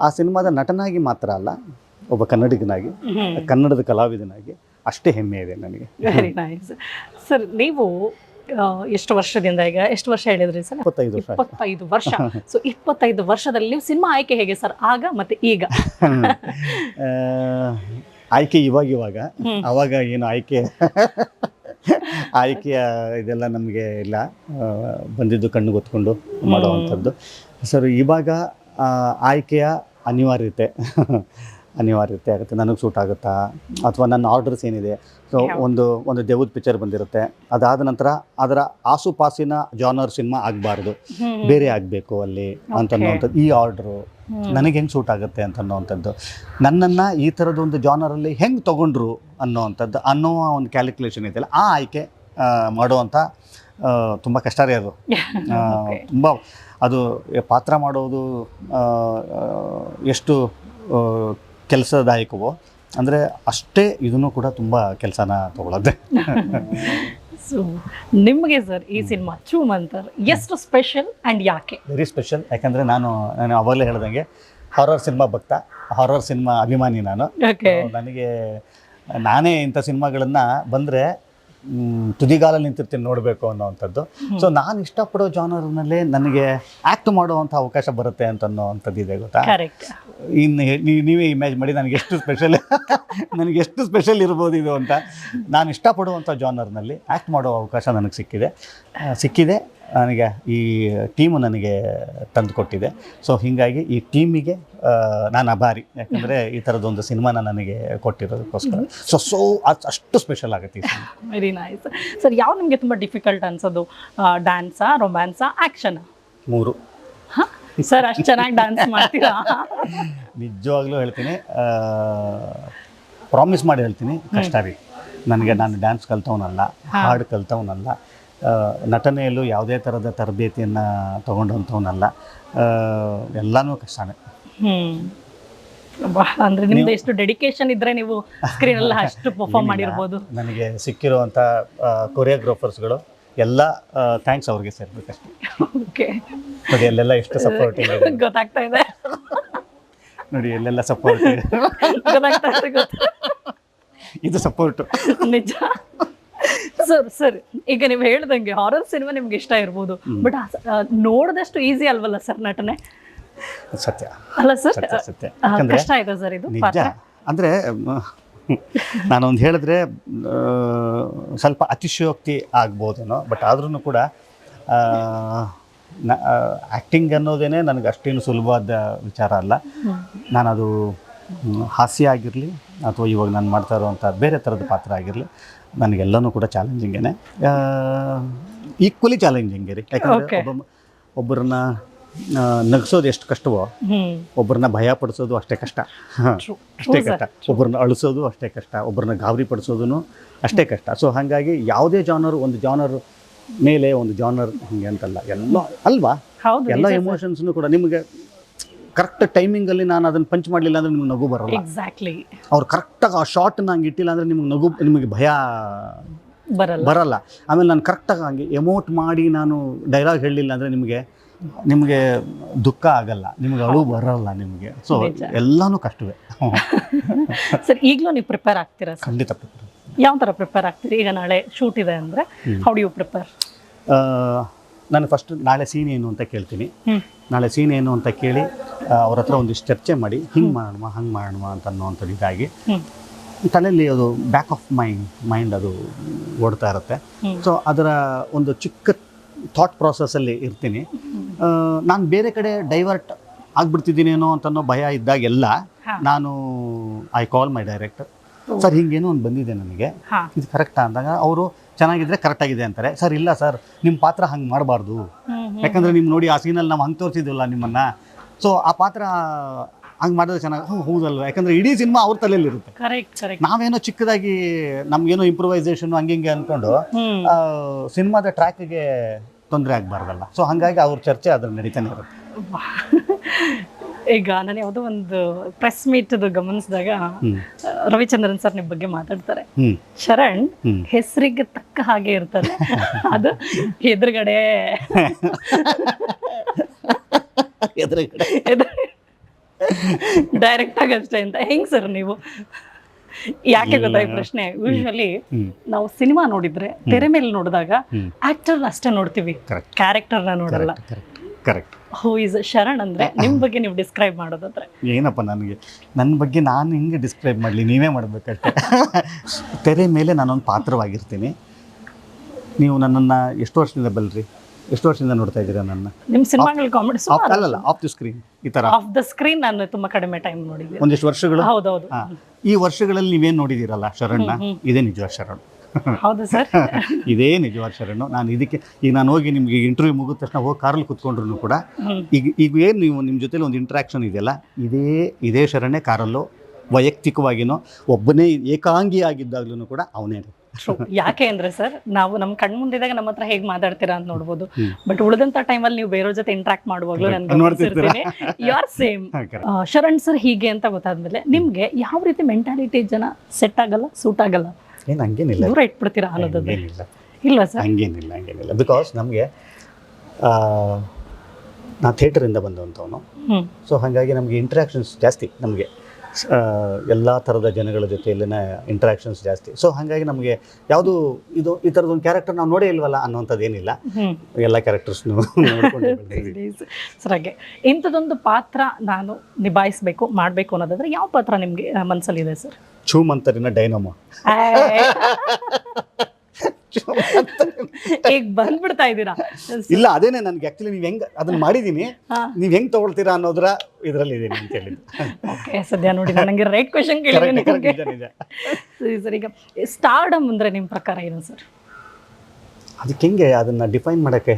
ಆ, ಸಿನಿಮಾದ ನಟನಾಗಿ ಮಾತ್ರ ಅಲ್ಲ ಒಬ್ಬ ಕನ್ನಡಿಗನಾಗಿ ಕನ್ನಡದ ಕಲಾವಿದನಾಗಿ ಅಷ್ಟೇ ಹೆಮ್ಮೆ ಇದೆ ನನಗೆ. ಸರ್ ನೀವು ಎಷ್ಟು ವರ್ಷದಿಂದ ಈಗ? ಎಷ್ಟು ವರ್ಷ ಹೇಳಿದ್ರಿ ಸರ್? ಇಪ್ಪತ್ತೈದು ವರ್ಷ ಆಯ್ತು. ಇಪ್ಪತ್ತೈದು ವರ್ಷ. ಸೊ ಇಪ್ಪತ್ತೈದು ವರ್ಷದಲ್ಲಿ ನೀವು ಸಿನಿಮಾ ಆಯ್ಕೆ ಹೇಗೆ ಸರ್? ಆಗ ಮತ್ತೆ ಈಗ? ಆಯ್ಕೆ ಇವಾಗ ಇವಾಗ. ಅವಾಗ ಏನು ಆಯ್ಕೆ? ಆಯ್ಕೆಯ ಇದೆಲ್ಲ ನಮಗೆ ಇಲ್ಲ. ಬಂದಿದ್ದು ಕಣ್ಣು ಗೊತ್ಕೊಂಡು ಮಾಡುವಂಥದ್ದು. ಸರ್ ಇವಾಗ ಆಯ್ಕೆಯ ಅನಿವಾರ್ಯತೆ. ಅನಿವಾರ್ಯತೆ ಆಗುತ್ತೆ ನನಗೆ ಸೂಟ್ ಆಗುತ್ತಾ? ಅಥವಾ ನನ್ನ ಆರ್ಡರ್ಸ್ ಏನಿದೆ? ಸೊ ಒಂದು ಒಂದು ದೇವದ ಪಿಕ್ಚರ್ ಬಂದಿರುತ್ತೆ. ಅದಾದ ನಂತರ ಅದರ ಆಸುಪಾಸಿನ ಜಾನರ್ ಸಿನಿಮಾ ಆಗಬಾರ್ದು. ಬೇರೆ ಆಗಬೇಕು ಅಲ್ಲಿ ಅಂತ ಅನ್ನೋವಂಥದ್ದು ಈ ಆರ್ಡ್ರು ನನಗೆ ಹೆಂಗೆ ಸೂಟ್ ಆಗುತ್ತೆ ಅಂತ ಅನ್ನೋವಂಥದ್ದು ನನ್ನನ್ನು ಈ ಥರದೊಂದು ಜಾನರಲ್ಲಿ ಹೆಂಗೆ ತೊಗೊಂಡ್ರು ಅನ್ನೋವಂಥದ್ದು ಅನ್ನೋ ಒಂದು ಕ್ಯಾಲ್ಕುಲೇಷನ್ ಇದೆಯಲ್ಲ ಆ ಆಯ್ಕೆ ಮಾಡುವಂಥ ತುಂಬ ಕಷ್ಟ ರೀ ಅದು ತುಂಬ ಅದು ಪಾತ್ರ ಮಾಡೋದು ಎಷ್ಟು ಕೆಲಸದಾಯಕವೋ ಅಂದರೆ ಅಷ್ಟೇ ಇದನ್ನು ಕೂಡ ತುಂಬ ಕೆಲಸನ ತಗೊಳ್ಳೋದೆ ಸೊ ನಿಮಗೆ ಸರ್ ಈ ಸಿನಿಮಾ ಚೂಮಂತರ್ ಎಷ್ಟು ಸ್ಪೆಷಲ್ ಆ್ಯಂಡ್ ಯಾಕೆ? ವೆರಿ ಸ್ಪೆಷಲ್ ಯಾಕಂದರೆ ನಾನು ನಾನು ಅವಾಗಲೇ ಹೇಳ್ದಂಗೆ ಹಾರರ್ ಸಿನಿಮಾ ಭಕ್ತ ಹಾರರ್ ಸಿನಿಮಾ ಅಭಿಮಾನಿ ನಾನು. ನನಗೆ ನಾನೇ ಇಂಥ ಸಿನಿಮಾಗಳನ್ನು ಬಂದರೆ ತುದಿಗಾಲಲ್ಲಿ ನಿಂತಿರ್ತೀನಿ ನೋಡಬೇಕು ಅನ್ನೋವಂಥದ್ದು. ಸೊ ನಾನು ಇಷ್ಟಪಡೋ ಜಾನರ್ನಲ್ಲಿ ನನಗೆ ಆ್ಯಕ್ಟ್ ಮಾಡುವಂಥ ಅವಕಾಶ ಬರುತ್ತೆ ಅಂತ ಅನ್ನೋವಂಥದ್ದು ಇದೆ ಗೊತ್ತಾ? ಇನ್ನು ನೀವೇ ಇಮ್ಯಾಜ್ ಮಾಡಿ ನನಗೆ ಎಷ್ಟು ಸ್ಪೆಷಲ್ ನನಗೆ ಎಷ್ಟು ಸ್ಪೆಷಲ್ ಇರ್ಬೋದು ಇದು ಅಂತ. ನಾನು ಇಷ್ಟಪಡುವಂಥ ಜಾನರ್ನಲ್ಲಿ ಆ್ಯಕ್ಟ್ ಮಾಡೋ ಅವಕಾಶ ನನಗೆ ಸಿಕ್ಕಿದೆ. ಸಿಕ್ಕಿದೆ. ನನಗೆ ಈ ಟೀಮು ನನಗೆ ತಂದು ಕೊಟ್ಟಿದೆ ಸೊ ಹೀಗಾಗಿ ಈ ಟೀಮಿಗೆ ನಾನು ಅಭಾರಿ. ಯಾಕಂದರೆ ಈ ಥರದೊಂದು ಸಿನಿಮಾನ ನನಗೆ ಕೊಟ್ಟಿರೋದಕ್ಕೋಸ್ಕರ. ಸೊ ಸೊ ಅಷ್ಟು ಸ್ಪೆಷಲ್ ಆಗುತ್ತೆ ವೆರಿ ನೈಸ್ ಸರ್ ಯಾವ ನಿಮಗೆ ತುಂಬ ಡಿಫಿಕಲ್ಟ್ ಅನ್ಸೋದು? ಡ್ಯಾನ್ಸಾ ರೊಮ್ಯಾನ್ಸಾ ಆ್ಯಕ್ಷನಾ ಮೂರು. ಸರ್ ಅಷ್ಟು ಚೆನ್ನಾಗಿ ಡ್ಯಾನ್ಸ್ ಮಾಡ್ತೀರಾ? ನಿಜವಾಗ್ಲೂ ಹೇಳ್ತೀನಿ ಪ್ರಾಮಿಸ್ ಮಾಡಿ ಹೇಳ್ತೀನಿ ಕಷ್ಟ ರೀ. ನನಗೆ ನಾನು ಡ್ಯಾನ್ಸ್ ಕಲ್ತವನಲ್ಲ ಹಾಡು ಕಲ್ತವನಲ್ಲ. ನಟನೆಯಲ್ಲೂ ಯಾವುದೇ ಥರದ ತರಬೇತಿಯನ್ನು ತೊಗೊಂಡಂಥವನಲ್ಲ. ಎಲ್ಲನೂ ಕಷ್ಟನೇ. ಅಂದ್ರೆ ನಿಮ್ದು ಎಷ್ಟು ಡೆಡಿಕೇಶನ್ ಇದ್ರೆ ನೀವು ಸ್ಕ್ರೀನ್ ಎಲ್ಲ ಅಷ್ಟು ಪರ್ಫಾರ್ಮ್ ಮಾಡಿರ್ಬೋದು. ನನಗೆ ಸಿಕ್ಕಿರುವಂಥ ಕೊರಿಯೋಗ್ರಾಫರ್ಸ್ಗಳು ಎಲ್ಲ ಥ್ಯಾಂಕ್ಸ್ ಅವ್ರಿಗೆ ಸೇರ್ಬೇಕಷ್ಟೇ. ಓಕೆ ನೋಡಿ ಎಲ್ಲೆಲ್ಲ ಎಷ್ಟು ಸಪೋರ್ಟ್ ಇದೆ. ಗೊತ್ತಾಗ್ತಾ ಇದೆ. ನೋಡಿ ಎಲ್ಲೆಲ್ಲ ಸಪೋರ್ಟ್ ಇದೆ. ಗೊತ್ತಾಗ್ತಾ ಇದೆ ಇದು. ಸಪೋರ್ಟ್ ನಿಜ. ಸರ್ ಸರ್ ಈಗ ನೀವು ಹೇಳ್ದಂಗೆ ಹಾರರ್ ಸಿನಿಮಾ ನಿಮ್ಗೆ ಇಷ್ಟ ಇರ್ಬೋದು. ಬಟ್ ನೋಡಿದಷ್ಟು ಈಸಿ ಅಲ್ವಲ್ಲ ಸರ್ ನಟನೆ? ಸತ್ಯ. ಅಲ್ಲ ಸರ್ ಸತ್ಯ ಕಷ್ಟ ಇದೆ ಸರ್ ಇದು ನಿಜ. ಅಂದರೆ ನಾನೊಂದು ಹೇಳಿದ್ರೆ ಸ್ವಲ್ಪ ಅತಿಶಯೋಕ್ತಿ ಆಗ್ಬೋದೇನೋ ಬಟ್ ಆದ್ರೂ ಕೂಡ ಆ್ಯಕ್ಟಿಂಗ್ ಅನ್ನೋದೇನೆ ನನಗೆ ಅಷ್ಟೇನು ಸುಲಭವಾದ ವಿಚಾರ ಅಲ್ಲ. ನಾನು ಅದು ಹಾಸ್ಯ ಆಗಿರಲಿ ಅಥವಾ ಇವಾಗ ನಾನು ಮಾಡ್ತಾ ಇರುವಂಥ ಬೇರೆ ಥರದ ಪಾತ್ರ ಆಗಿರಲಿ ನನಗೆಲ್ಲನೂ ಕೂಡ ಚಾಲೆಂಜಿಂಗೇನೆ. ಈಕ್ವಲಿ ಚಾಲೆಂಜಿಂಗ್ ರೀ. ಯಾಕಂದರೆ. ಒಬ್ಬ ಒಬ್ಬರನ್ನ ನಗಿಸೋದು ಎಷ್ಟು ಕಷ್ಟವೋ ಒಬ್ಬರನ್ನ ಭಯ ಪಡಿಸೋದು ಅಷ್ಟೇ ಕಷ್ಟ. ಅಷ್ಟೇ ಕಷ್ಟ. ಒಬ್ಬರನ್ನ ಅಳಿಸೋದು ಅಷ್ಟೇ ಕಷ್ಟ. ಒಬ್ಬರನ್ನ ಗಾಬರಿ ಪಡಿಸೋದು ಅಷ್ಟೇ ಕಷ್ಟ. ಸೊ ಹಾಗಾಗಿ ಯಾವುದೇ ಜಾನರ್ ಒಂದು ಜಾನರ್ ಮೇಲೆ ಒಂದು ಜಾನರ್ ಹಿಂಗೆ ಅಂತಲ್ಲ. ಎಲ್ಲ ಅಲ್ವಾ? ಎಲ್ಲ ಎಮೋಷನ್ಸ್ನು ಕೂಡ ನಿಮಗೆ ಕರೆಕ್ಟ್ ಟೈಮಿಂಗಲ್ಲಿ ನಾನು ಅದನ್ನು ಪಂಚ್ ಮಾಡಲಿಲ್ಲ ಅಂದ್ರೆ ನಿಮ್ಗೆ ನಗು ಬರಲ್ಲ. ಎಕ್ಸಾಕ್ಟ್ಲಿ ಅವ್ರು ಕರೆಕ್ಟಾಗಿ ಆ ಶಾರ್ಟ್ ನಂಗೆ ಇಟ್ಟಿಲ್ಲ ಅಂದ್ರೆ ನಿಮ್ಗೆ ನಗು ನಿಮಗೆ ಭಯ ಬರಲ್ಲ. ಬರಲ್ಲ. ಆಮೇಲೆ ನಾನು ಕರೆಕ್ಟಾಗಿ ಹಂಗೆ ಎಮೋಟ್ ಮಾಡಿ ನಾನು ಡೈಲಾಗ್ ಹೇಳಲಿಲ್ಲ ಅಂದರೆ ನಿಮಗೆ ನಿಮಗೆ ದುಃಖ ಆಗಲ್ಲ. ನಿಮಗೆ ಅಳು ಬರಲ್ಲ ನಿಮಗೆ. ಸೊ ಎಲ್ಲಾನು ಕಷ್ಟವೇ. ಸರ್ ಈಗಲೂ ನೀವು ಪ್ರಿಪೇರ್ ಆಗ್ತೀರಾ ಖಂಡಿತ ಖಂಡಿತ ಯಾವ ಥರ ಪ್ರಿಪೇರ್ ಆಗ್ತೀರಿ? ಈಗ ನಾಳೆ ಶೂಟ್ ಇದೆ ಅಂದರೆ ಹೌ ಡು ಯು ಪ್ರಿಪೇರ್ ನಾನು ಫಸ್ಟ್ ನಾಳೆ ಸೀನ್ ಏನು ಅಂತ ಕೇಳ್ತೀನಿ. ನಾಳೆ ಸೀನ್ ಏನು ಅಂತ ಕೇಳಿ ಅವ್ರ ಹತ್ರ ಒಂದಿಷ್ಟು ಚರ್ಚೆ ಮಾಡಿ ಹಿಂಗೆ ಮಾಡೋಣ ಹಂಗೆ ಮಾಡೋಣ ಅಂತ ಅನ್ನೋವಂಥದ್ದು ಇದಾಗಿ ತಲೆಯಲ್ಲಿ ಅದು ಬ್ಯಾಕ್ ಆಫ್ ಮೈಂಡ್ ಮೈಂಡ್ ಅದು ಓಡ್ತಾ ಇರುತ್ತೆ. ಸೊ ಅದರ ಒಂದು ಚಿಕ್ಕ ಥಾಟ್ ಪ್ರಾಸೆಸ್ಸಲ್ಲಿ ಇರ್ತೀನಿ. ನಾನು ಬೇರೆ ಕಡೆ ಡೈವರ್ಟ್ ಆಗ್ಬಿಡ್ತಿದ್ದೀನೇನೋ ಅಂತನ್ನೋ ಭಯ ಇದ್ದಾಗೆಲ್ಲ. ನಾನು I call my director sir ಹಿಂಗೇನೋ ಒಂದು ಬಂದಿದೆ ನನಗೆ ಇದು ಕರೆಕ್ಟಾ ಅಂದಾಗ ಅವರು ಚೆನ್ನಾಗಿದ್ರೆ ಕರೆಕ್ಟ್ ಆಗಿದೆ ಅಂತಾರೆ. ಸರ್ ಇಲ್ಲ ಸರ್ ನಿಮ್ಮ ಪಾತ್ರ ಹಂಗೆ ಮಾಡಬಾರ್ದು. ಯಾಕಂದ್ರೆ ನೀವು ನೋಡಿ ಆ ಸೀನಲ್ಲಿ ನಾವು ಹಂಗೆ ತೋರಿಸಿದ್ವಲ್ಲ ನಿಮ್ಮನ್ನ. ಸೊ ಆ ಪಾತ್ರ ಹಂಗೆ ಮಾಡಿದ್ರೆ ಚೆನ್ನಾಗಿ ಹ್ಞೂ ಹೌದಲ್ವ? ಯಾಕಂದ್ರೆ ಇಡೀ ಸಿನಿಮಾ ಅವ್ರ ತಲೆಯಲ್ಲಿ ಇರುತ್ತೆ. ಕರೆಕ್ಟ್ ಕರೆಕ್ಟ್ ನಾವೇನೋ ಚಿಕ್ಕದಾಗಿ ನಮ್ಗೇನೋ ಇಂಪ್ರೂವೈಸೇಷನ್ ಹಂಗೆ ಹಿಂಗೆ ಅಂದ್ಕೊಂಡು ಸಿನಿಮಾದ ಟ್ರ್ಯಾಕ್ಗೆ ತೊಂದರೆ ಆಗಬಾರ್ದಲ್ಲ. ಸೊ ಹಂಗಾಗಿ ಅವ್ರ ಚರ್ಚೆ ಅದ್ರ ನಡೀತಾನೆ ಇರುತ್ತೆ. ಈಗ ನಾನು ಯಾವುದೋ ಒಂದು ಪ್ರೆಸ್ ಮೀಟ್ ಗಮನಿಸಿದಾಗ. ರವಿಚಂದ್ರನ್ ಸರ್ ನಿಮ್ಮ ಬಗ್ಗೆ ಮಾತಾಡ್ತಾರೆ. ಶರಣ್. ಹೆಸರಿಗೆ ತಕ್ಕ ಹಾಗೆ ಇರ್ತಾರೆ. ಅದು ಎದುರುಗಡೆ. ಎದುರುಗಡೆ. ಡೈರೆಕ್ಟ್ ಆಗಿ ಅಷ್ಟೇ ಅಂತ. ಹೆಂಗ್ ಸರ್ ನೀವು? ಯಾಕೆ ಗೊತ್ತಾ ಈ ಪ್ರಶ್ನೆ? ಯೂಶಲಿ ನಾವು ಸಿನಿಮಾ ನೋಡಿದ್ರೆ ತೆರೆ ಮೇಲೆ ನೋಡಿದಾಗ. ಆಕ್ಟರ್ ಅಷ್ಟೇ ನೋಡ್ತೀವಿ. ಕ್ಯಾರೆಕ್ಟರ್ನ ನೋಡಲ್ಲ. ಕರೆಕ್ಟ್ ಹೂ ಇಸ್ ಶರಣ್ ಅಂದ್ರೆ ನಿಮ್ ಬಗ್ಗೆ ನೀವು ಡಿಸ್ಕ್ರೈಬ್ ಮಾಡೋದಾದ್ರೆ. ಏನಪ್ಪ ನನಗೆ? ನನ್ನ ಬಗ್ಗೆ ನಾನು ಹಿಂಗೆ ಡಿಸ್ಕ್ರೈಬ್ ಮಾಡಲಿ? ನೀವೇ ಮಾಡಬೇಕಷ್ಟೆ ತೆರೆ ಮೇಲೆ ನಾನೊಂದು ಪಾತ್ರವಾಗಿರ್ತೀನಿ. ನೀವು ನನ್ನನ್ನು ಎಷ್ಟು ವರ್ಷದಿಂದ ಬಲ್ರಿ? ಎಷ್ಟು ವರ್ಷದಿಂದ ನೋಡ್ತಾ ಇದ್ದೀರಾ ನನ್ನ? ನಿಮ್ಮ ಸಿನಿಮಾಗಳ ಕಾಮಿಡಿ ಅಲ್ಲಲ್ಲ ಆಫ್ ದಿ ಸ್ಕ್ರೀನ್ ಈ ಥರ ಆಫ್ ದ ಸ್ಕ್ರೀನ್ ನಾನು ತುಂಬಾ ಕಡಿಮೆ ಟೈಮ್ ನೋಡಿದ್ದೀನಿ. ಒಂದಿಷ್ಟು ವರ್ಷಗಳು? ಹೌದೌದು. ಈ ವರ್ಷಗಳಲ್ಲಿ ನೀವೇನು ನೋಡಿದ್ದೀರಲ್ಲ ಶರಣ್ಣ ಇದೇ ನಿಜ ಶರಣ್. ಹೌದು ಸರ್. ಇದೇ ನಿಜವಾದ ಶರಣು. ನಾನು ಇದಕ್ಕೆ ಈಗ ನಾನು ಹೋಗಿ ನಿಮಗೆ ಇಂಟರ್ವ್ಯೂ ಮುಗಿದ ತಕ್ಷಣ ಹೋಗಿ ಕಾರಲ್ಲಿ ಕುತ್ಕೊಂಡ್ರು ಕೂಡ ಈಗ ಈಗ ಏನು ನೀವು ನಿಮ್ಮ ಜೊತೆಲಿ ಒಂದು ಇಂಟ್ರಾಕ್ಷನ್ ಇದೆಯಲ್ಲ ಇದೇ ಇದೇ ಶರಣೆ ಕಾರಲ್ಲೂ ವೈಯಕ್ತಿಕವಾಗಿನೋ ಒಬ್ಬನೇ ಏಕಾಂಗಿ ಆಗಿದ್ದಾಗ್ಲೂ ಕೂಡ ಅವನೇ. ಯಾಕೆ ಅಂದ್ರೆ ಸರ್ ನಾವು ನಮ್ಮ ಕಣ್ ಮುಂದಿದಾಗ ನಮ್ಮ ಹತ್ರ ಹೇಗೆ ಮಾತಾಡ್ತೀರಾ ಅಂತ ನೋಡ್ಬೋದು. ಬಟ್ ಉಳಿದಂತ ಟೈಮಲ್ಲಿ ನೀವು ಬೇರೆಯವ್ರ ಜೊತೆ ಇಂಟ್ರಾಕ್ಟ್ ಮಾಡುವಾಗ್ಲೂ ನನ್ಗೆ? You are same Sharan sir ಹೀಗೆ ಅಂತ ಗೊತ್ತಾದ್ಮೇಲೆ ನಿಮ್ಗೆ ಯಾವ ರೀತಿ ಮೆಂಟಾಲಿಟಿ ಜನ ಸೆಟ್ ಆಗಲ್ಲ ಸೂಟ್ ಆಗಲ್ಲ? ಏನು ಹಂಗೇನಿಲ್ಲ. ದೂರ ಇಟ್ಬಿಡ್ತೀರಾ ಅನ್ನೋದನ್ನ? ಹಂಗೇನಿಲ್ಲ. ಇಲ್ವಾ ಸರ್. ಹಂಗೇನಿಲ್ಲ ಹಂಗೇನಿಲ್ಲ. ಬಿಕಾಸ್ ನಮಗೆ ನಾ ಥಿಯೇಟರಿಂದ ಬಂದಂಥವನು ಸೊ ಹಾಗಾಗಿ ನಮಗೆ ಇಂಟ್ರ್ಯಾಕ್ಷನ್ಸ್ ಜಾಸ್ತಿ ನಮಗೆ. ಎಲ್ಲ ಥರದ ಜನಗಳ ಜೊತೆಯಲ್ಲಿನ ಇಂಟ್ರ್ಯಾಕ್ಷನ್ಸ್ ಜಾಸ್ತಿ. ಸೊ ಹಾಗಾಗಿ ನಮಗೆ ಯಾವುದು ಇದು ಈ ಥರದೊಂದು ಕ್ಯಾರೆಕ್ಟರ್ ನಾವು ನೋಡೇ ಇಲ್ವಲ್ಲ ಅನ್ನೋಂಥದ್ದು ಏನಿಲ್ಲ. ಎಲ್ಲ ಕ್ಯಾರೆಕ್ಟರ್ಸ್ನು ಸರ್ ಹಾಗೆ. ಇಂಥದ್ದೊಂದು ಪಾತ್ರ ನಾನು ನಿಭಾಯಿಸಬೇಕು ಮಾಡಬೇಕು ಅನ್ನೋದಾದರೆ ಯಾವ ಪಾತ್ರ ನಿಮಗೆ ಮನಸ್ಸಲ್ಲಿದೆ ಮನ್ಸಲ್ಲಿದೆ ಸರ್ ಚೂಮಂತರಿನ ಡೈನಮೋ. ಈಗ ಬಂದ್ಬಿಡ್ತಾ ಇದ್ದೀರಾ? ಇಲ್ಲ ಅದೇನೆ ನನಗೆ ಆ್ಯಕ್ಚುಲಿ ನೀವು ಹೆಂಗ್ ಅದನ್ನ ಮಾಡಿದ್ದೀನಿ ನೀವ್ ಹೆಂಗೆ ತೊಗೊಳ್ತೀರಾ ಅನ್ನೋದ್ರ ಇದ್ರಲ್ಲಿ ಇದೀನಿ ಅಂತ ಹೇಳಿದ್ದು. ಓಕೆ ಸದ್ಯ ನೋಡಿ ನನಗೆ ರೈಟ್ ಕ್ವೆಶನ್ ಕೇಳಿದ್ದೀನಿ. ಸರಿ ಸರ್ ಈಗ ಸ್ಟಾರ್ಡಮ್ ಅಂದ್ರೆ ನಿಮ್ಮ ಪ್ರಕಾರ ಏನು ಸರ್ ಅದಕ್ಕೆ ಹೆಂಗೆ ಅದನ್ನ ಡಿಫೈನ್ ಮಾಡೋಕ್ಕೆ?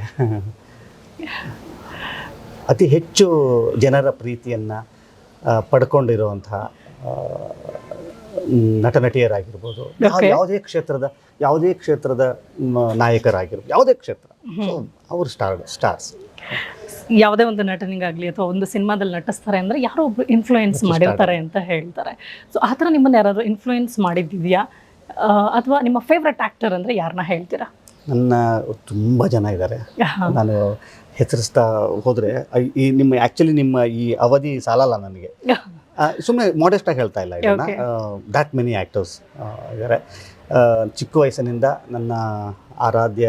ಅತಿ ಹೆಚ್ಚು ಜನರ ಪ್ರೀತಿಯನ್ನು ಪಡ್ಕೊಂಡಿರುವಂತಹ ನಟ ನಟಿಯರಾಗಿರ್ಬೋದು ಯಾವ- ಯಾವುದೇ ಕ್ಷೇತ್ರದ ಯಾವುದೇ ಕ್ಷೇತ್ರದ ನಾಯಕರಾಗಿರ್ಬೋದು ಯಾವುದೇ ಕ್ಷೇತ್ರ. ಅವರು ಸ್ಟಾರ್ ಸ್ಟಾರ್ಸ್ ಯಾವುದೇ ಒಂದು ನಟನಿಗಾಗಲಿ ಅಥವಾ ಒಂದು ಸಿನಿಮಾದಲ್ಲಿ ನಟಿಸ್ತಾರೆ ಅಂದರೆ ಯಾರೋ ಒಬ್ರು ಇನ್ಫ್ಲೂಯೆನ್ಸ್ ಮಾಡಿರ್ತಾರೆ ಅಂತ ಹೇಳ್ತಾರೆ. ಸೊ ಆ ಥರ ನಿಮ್ಮನ್ನು ಯಾರಾದರೂ ಇನ್ಫ್ಲೂಯೆನ್ಸ್ ಮಾಡಿದ್ದಿದೆಯಾ? ಅಥವಾ ನಿಮ್ಮ ಫೇವ್ರೆಟ್ ಆ್ಯಕ್ಟರ್ ಅಂದರೆ ಯಾರನ್ನ ಹೇಳ್ತೀರಾ? ನನ್ನ ತುಂಬ ಜನ ಇದ್ದಾರೆ. ನಾನು ಹೆಸರಿಸ್ತಾ ಹೋದರೆ ಈ ನಿಮ್ಮ ಆ್ಯಕ್ಚುಲಿ ನಿಮ್ಮ ಈ ಅವಧಿ ಸಾಲಲ್ಲ ನನಗೆ. ಸುಮ್ಮನೆ ಮಾಡೆಸ್ಟಾಗಿ ಹೇಳ್ತಾ ಇಲ್ಲ ಇದನ್ನು. ದ್ಯಾಟ್ ಮೆನಿ ಆ್ಯಕ್ಟರ್ಸ್ ಇದ್ದಾರೆ ಚಿಕ್ಕ ವಯಸ್ಸಿನಿಂದ ನನ್ನ ಆರಾಧ್ಯ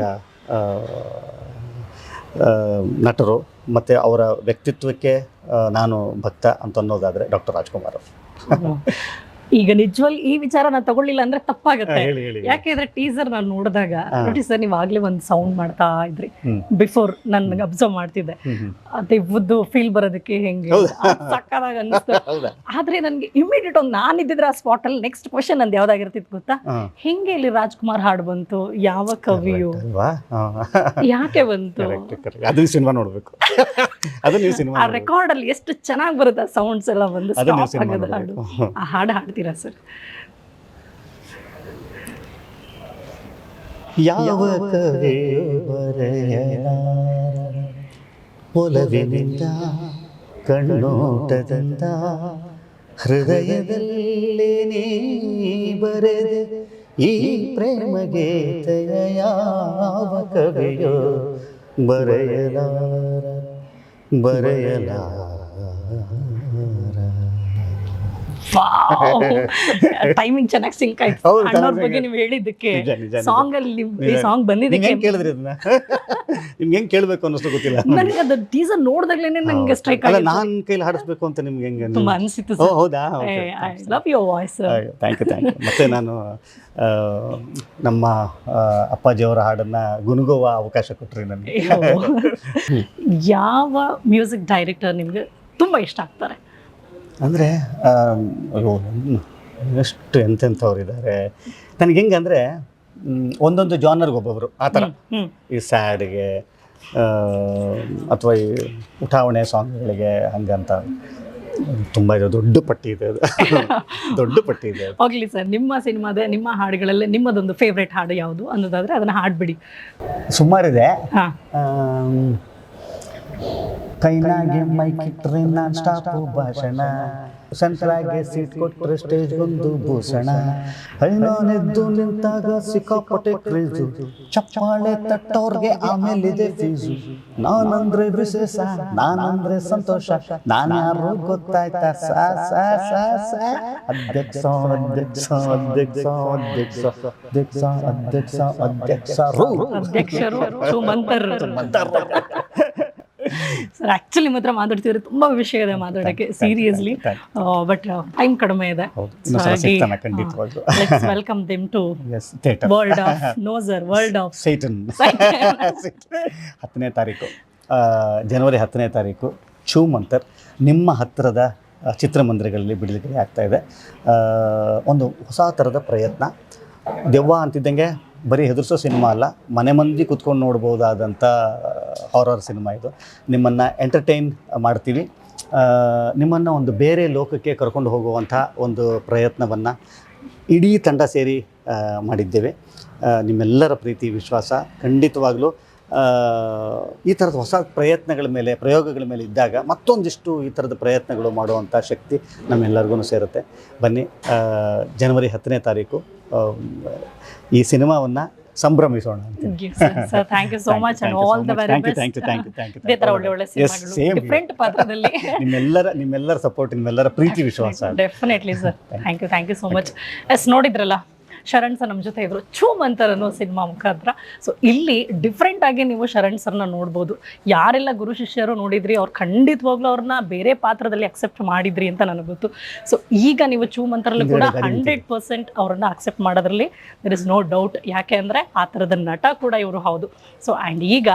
ನಟರು ಮತ್ತು ಅವರ ವ್ಯಕ್ತಿತ್ವಕ್ಕೆ ನಾನು ಭಕ್ತ ಅಂತ ಅನ್ನೋದಾದರೆ ಡಾಕ್ಟರ್ ರಾಜ್ಕುಮಾರ್ ಅವರು. ಈಗ ನಿಜವಲ್ ಈ ವಿಚಾರ ನಾನು ತಗೊಳ್ಳಿಲ್ಲ ಅಂದ್ರೆ ತಪ್ಪಾಗತ್ತೆ. ಯಾಕೆಂದ್ರೆ ಟೀಸರ್ ನಾನು ನೋಡಿದಾಗ ನೋಡಿ ಸರ್ ನೀವು ಆಗ್ಲೇ ಒಂದು ಸೌಂಡ್ ಮಾಡ್ತಾ ಇದ್ರಿ. ಬಿಫೋರ್ ನನ್ ಅಬ್ಸರ್ವ್ ಮಾಡ್ತಿದ್ದೆ. ಅದೇ ಉದ್ದು ಫೀಲ್ ಬರೋದಕ್ಕೆ ಹೆಂಗೆ? ಸಕ್ಕದಾಗ ಅನಿಸ್ತು ಆದ್ರೆ ನನ್ಗೆ ಇಮಿಡಿಯೇಟ್ ಒಂದು ನಾನು ಇದ್ದಿದ್ರೆ ಆ ಸ್ಪಾಟ್ ಅಲ್ಲಿ ನೆಕ್ಸ್ಟ್ ಕ್ವಶನ್ ನಂದು ಯಾವ್ದಾಗಿರ್ತಿತ್ತು ಗೊತ್ತಾ? ಹೆಂಗೆ ಇಲ್ಲಿ ರಾಜ್ಕುಮಾರ್ ಹಾಡು ಬಂತು? ಯಾವ ಕವಿಯು? ಯಾಕೆ ಬಂತು? ಕರೆಕ್ಟ್ ಸಿನಿಮಾ ನೋಡಬೇಕು. ಅದು ನೀವು ಸಿನಿಮಾ ಆ ರೆಕಾರ್ಡ್ ಅಲ್ಲಿ ಎಷ್ಟು ಚೆನ್ನಾಗಿ ಬರುತ್ತೆ ಸೌಂಡ್ಸ್ ಎಲ್ಲ ಬಂದು ಅದು ಆಗೋದು. ಹಾಡು ನೋಡಬೇಕು ಹಾಡ್ತೀರಾ ಸರ್ ಯಾವ ಕವಿ ಬರೆಯಲಾರ ಒಲವಿನಿಂದ ಹೃದಯದಲ್ಲಿ ನೀ ಬರೆದೆ, ಈ ಪ್ರೇಮ ಗೀತೆಯ ಯಾವ ಕವಿಯೋ ಬರೆಯಲಾರ ಬರೆಯಲಾರ. ಟೈಮಿಂಗ್ ಚೆನ್ನಾಗಿ ಸಿಂಕ್ ಆಯ್ತು. ಅಣ್ಣವ್ರ ಬಗ್ಗೆ ನೀವು ಹೇಳಿದ್ದಕ್ಕೆ. ಸಾಂಗ್ ಅಲ್ಲಿ ಈ ಸಾಂಗ್ ಬಂದಿದೆ ಬಂದಿದ್ದಕ್ಕೆ ಹೆಂಗ್ ಕೇಳಿದ್ರಿ ಅದನ್ನ? ನಿಮ್ಗೆ ಹೆಂಗ್ ಕೇಳ್ಬೇಕು ಅನ್ನೋಷ್ಟು ಗೊತ್ತಿಲ್ಲ. ನನಗೆ ಅದು ಟೀಸರ್ ನೋಡ್ದಾಗ್ಲೇನೆ ನಂಗೆ ಸ್ಟ್ರೈಕ್ ಆಗಿದೆ. ನಾನ್ ಕೈಲಿ ಹಾಡಿಸ್ಬೇಕು ಅಂತ ನಿಮ್ಗೆ ಹೆಂಗೆ ತುಂಬಾ ಅನ್ಸಿತ್ತು ಓ ಸರ್ ಹೌದಾ I love your voice thank you thank you ಮತ್ತೆ ನಾನು ನಮ್ಮ ಅಪ್ಪಾಜಿಯವರ ಹಾಡನ್ನ ಗುನುಗುವ ಅವಕಾಶ ಕೊಟ್ರಿ ನನಗೆ. ಯಾವ ಮ್ಯೂಸಿಕ್ ಡೈರೆಕ್ಟರ್ ನಿಮ್ಗೆ ತುಂಬಾ ಇಷ್ಟ ಆಗ್ತಾರೆ? ಅಂದರೆ ಅಯ್ಯೋ ಎಷ್ಟು ಎಂತೆಂಥವ್ರು ಇದ್ದಾರೆ ನನಗೆ ಹೆಂಗೆ ಅಂದರೆ ಒಂದೊಂದು ಜಾನರ್ಗೆ ಒಬ್ಬೊಬ್ಬರು ಆ ಥರ. ಈ ಸ್ಯಾಡ್ಗೆ ಅಥವಾ ಈ ಉಠಾವಣೆ ಸಾಂಗ್ಗಳಿಗೆ ಹಂಗಂತ. ತುಂಬ ಇದೆ ದೊಡ್ಡ ಪಟ್ಟಿ ಇದೆ ಅದು. ದೊಡ್ಡ ಪಟ್ಟಿ ಇದೆ. ಹೋಗ್ಲಿ ಸರ್ ನಿಮ್ಮ ಸಿನಿಮಾದ ನಿಮ್ಮ ಹಾಡುಗಳಲ್ಲೇ ನಿಮ್ಮದೊಂದು ಫೇವ್ರೆಟ್ ಹಾಡು ಯಾವುದು ಅನ್ನೋದಾದರೆ ಅದನ್ನು ಹಾಡ್ಬಿಡಿ. ಸುಮಾರಿದೆ. ಕೈನಾಗೆ ಮೈಕಿಟ್ರೆ ನಾನ್ ಸ್ಟಾಪು ಭಾಷಣ ಸೆಂಟ್ರಾಗೆ ಸೀಟ್ ಕೊಟ್ರೆ ಸ್ಟೇಜ್ಗೊಂದು ಭೂಷಣ ಐನಾನೆದ್ದು ನಿಂತಾಗ ಸಿಕ್ಕಾಪಟ್ಟೆ ಕ್ರೇಜು ಚಪ್ಪಾಳೆ ತಟ್ಟೋರ್ಗೆ ಆಮೇಲಿದೆ ಫೀಸು ನಾನಂದ್ರೆ ವಿಶೇಷ ನಾನಂದ್ರೆ ಸಂತೋಷ ನಾನು ಯಾರು ಗೊತ್ತಾಯ್ತಾ ಸಾ ಸಾ ಸಾ ಸಾ ಅಧ್ಯಕ್ಷ ಅಧ್ಯಕ್ಷ ಅಧ್ಯಕ್ಷ ಅಧ್ಯಕ್ಷ ಅಧ್ಯಕ್ಷ ಅಧ್ಯಕ್ಷ ಅಧ್ಯಕ್ಷರು ಅಧ್ಯಕ್ಷರು ಸುಮಂತರ್ ಸರ್ ಆಕ್ಚುಲಿ ಮಾತ್ರ ಮಾತಾಡ್ತಿದ್ರೆ ತುಂಬಾ ವಿಷಯ ಇದೆ ಮಾತಾಡಕ್ಕೆ ಸೀರಿಯಸ್ಲಿ ಬಟ್ ಟೈಮ್ ಕಡಿಮೆ ಇದೆ. Welcome them to world of ನೋಸರ್ world of Satan ಹತ್ತನೇ ತಾರೀಕು. ಜನವರಿ ಹತ್ತನೇ ತಾರೀಕು ಚೂಮಂತರ್ ನಿಮ್ಮ ಹತ್ತಿರದ ಚಿತ್ರಮಂದಿರಗಳಲ್ಲಿ ಬಿಡುಗಡೆ ಆಗ್ತಾ ಇದೆ. ಒಂದು ಹೊಸ ಥರದ ಪ್ರಯತ್ನ. ದೆವ್ವ ಅಂತಿದ್ದಂಗೆ ಬರೀ ಹೆದರ್ಸೋ ಸಿನಿಮಾ ಅಲ್ಲ ಮನೆ ಮಂದಿ ಕುತ್ಕೊಂಡು ನೋಡ್ಬೋದಾದಂಥ ಹಾರರ್ ಸಿನಿಮಾ ಇದು. ನಿಮ್ಮನ್ನು ಎಂಟರ್ಟೈನ್ ಮಾಡ್ತೀವಿ. ನಿಮ್ಮನ್ನು ಒಂದು ಬೇರೆ ಲೋಕಕ್ಕೆ ಕರ್ಕೊಂಡು ಹೋಗುವಂಥ ಒಂದು ಪ್ರಯತ್ನವನ್ನು ಇಡೀ ತಂಡ ಸೇರಿ ಮಾಡಿದ್ದೇವೆ. ನಿಮ್ಮೆಲ್ಲರ ಪ್ರೀತಿ, ವಿಶ್ವಾಸ ಖಂಡಿತವಾಗಲೂ ಈ ಥರದ ಹೊಸ ಪ್ರಯತ್ನಗಳ ಮೇಲೆ, ಪ್ರಯೋಗಗಳ ಮೇಲೆ ಇದ್ದಾಗ ಮತ್ತೊಂದಿಷ್ಟು ಈ ಥರದ ಪ್ರಯತ್ನಗಳು ಮಾಡುವಂಥ ಶಕ್ತಿ ನಮ್ಮೆಲ್ಲರಿಗೂ ಸೇರುತ್ತೆ. ಬನ್ನಿ ಜನವರಿ ಹತ್ತನೇ ತಾರೀಕು ಈ ಸಿನಿಮಾವನ್ನು ಸಂಭ್ರಮಿಸೋಣ thank you so much and all the very best thank you thank you thank you ಇದೇ ತರ ಒಳ್ಳೆ ಒಳ್ಳೆ ಸಿನಿಮಾಗಳು ಡಿಫ್ರೆಂಟ್ ಪಾತ್ರದಲ್ಲಿ. ನಿಮ್ಮೆಲ್ಲರ ನಿಮ್ಮೆಲ್ಲರ ಸಪೋರ್ಟ್ ನಿಮ್ಮೆಲ್ಲರ ಪ್ರೀತಿ ವಿಶ್ವಾಸ definitely sir thank you thank you so much yes ನೋಡಿದ್ರಲ್ಲ? ಶರಣ್ ಸರ್ ನಮ್ಮ ಜೊತೆ ಇದ್ರು. ಚೂಮ್ ಮಂತರ್ ಅನ್ನೋ ಸಿನಿಮಾ ಮುಖಾಂತರ. ಸೊ ಇಲ್ಲಿ ಡಿಫ್ರೆಂಟ್ ಆಗಿ ನೀವು ಶರಣ್ ಸರ್ನ ನೋಡ್ಬೋದು. ಯಾರೆಲ್ಲ ಗುರು ಶಿಷ್ಯರು ನೋಡಿದ್ರಿ ಅವ್ರು ಖಂಡಿತವಾಗ್ಲೂ ಅವ್ರನ್ನ ಬೇರೆ ಪಾತ್ರದಲ್ಲಿ ಅಕ್ಸೆಪ್ಟ್ ಮಾಡಿದ್ರಿ ಅಂತ ನನಗೆ ಗೊತ್ತು. ಸೊ ಈಗ ನೀವು ಚೂಮ್ ಅಂತರಲ್ಲೂ ಕೂಡ ಹಂಡ್ರೆಡ್ ಪರ್ಸೆಂಟ್ ಅವ್ರನ್ನ ಅಕ್ಸೆಪ್ಟ್ ಮಾಡೋದ್ರಲ್ಲಿ ದರ್ ಇಸ್ ನೋ ಡೌಟ್ ಯಾಕೆ ಅಂದರೆ ಆ ಥರದ ನಟ ಕೂಡ ಇವರು ಹೌದು. ಸೊ ಆ್ಯಂಡ್ ಈಗ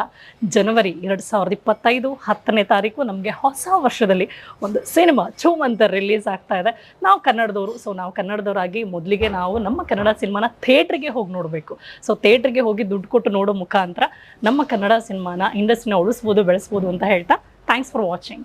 ಜನವರಿ ಎರಡು ಸಾವಿರದ ಇಪ್ಪತ್ತೈದು ಹತ್ತನೇ ತಾರೀಕು ನಮಗೆ ಹೊಸ ವರ್ಷದಲ್ಲಿ ಒಂದು ಸಿನಿಮಾ ಚೂಮ್ ಅಂತ ರಿಲೀಸ್ ಆಗ್ತಾ ಇದೆ. ನಾವು ಕನ್ನಡದವರು ಸೊ ನಾವು ಕನ್ನಡದವರಾಗಿ ಮೊದಲಿಗೆ ನಾವು ನಮ್ಮ ಕನ್ನಡ ಸಿನಿಮಾನ ಥಿಯೇಟ್ರಿಗೆ ಹೋಗಿ ನೋಡಬೇಕು. ಸೊ ಥಿಯೇಟ್ರಿಗೆ ಹೋಗಿ ದುಡ್ಡು ಕೊಟ್ಟು ನೋಡೋ ಮುಖಾಂತರ ನಮ್ಮ ಕನ್ನಡ ಸಿನಿಮಾನ ಇಂಡಸ್ಟ್ರಿನ ಉಳಿಸ್ಬೋದು, ಬೆಳೆಸ್ಬೋದು ಅಂತ ಹೇಳ್ತಾ ಥ್ಯಾಂಕ್ಸ್ ಫಾರ್ ವಾಚಿಂಗ್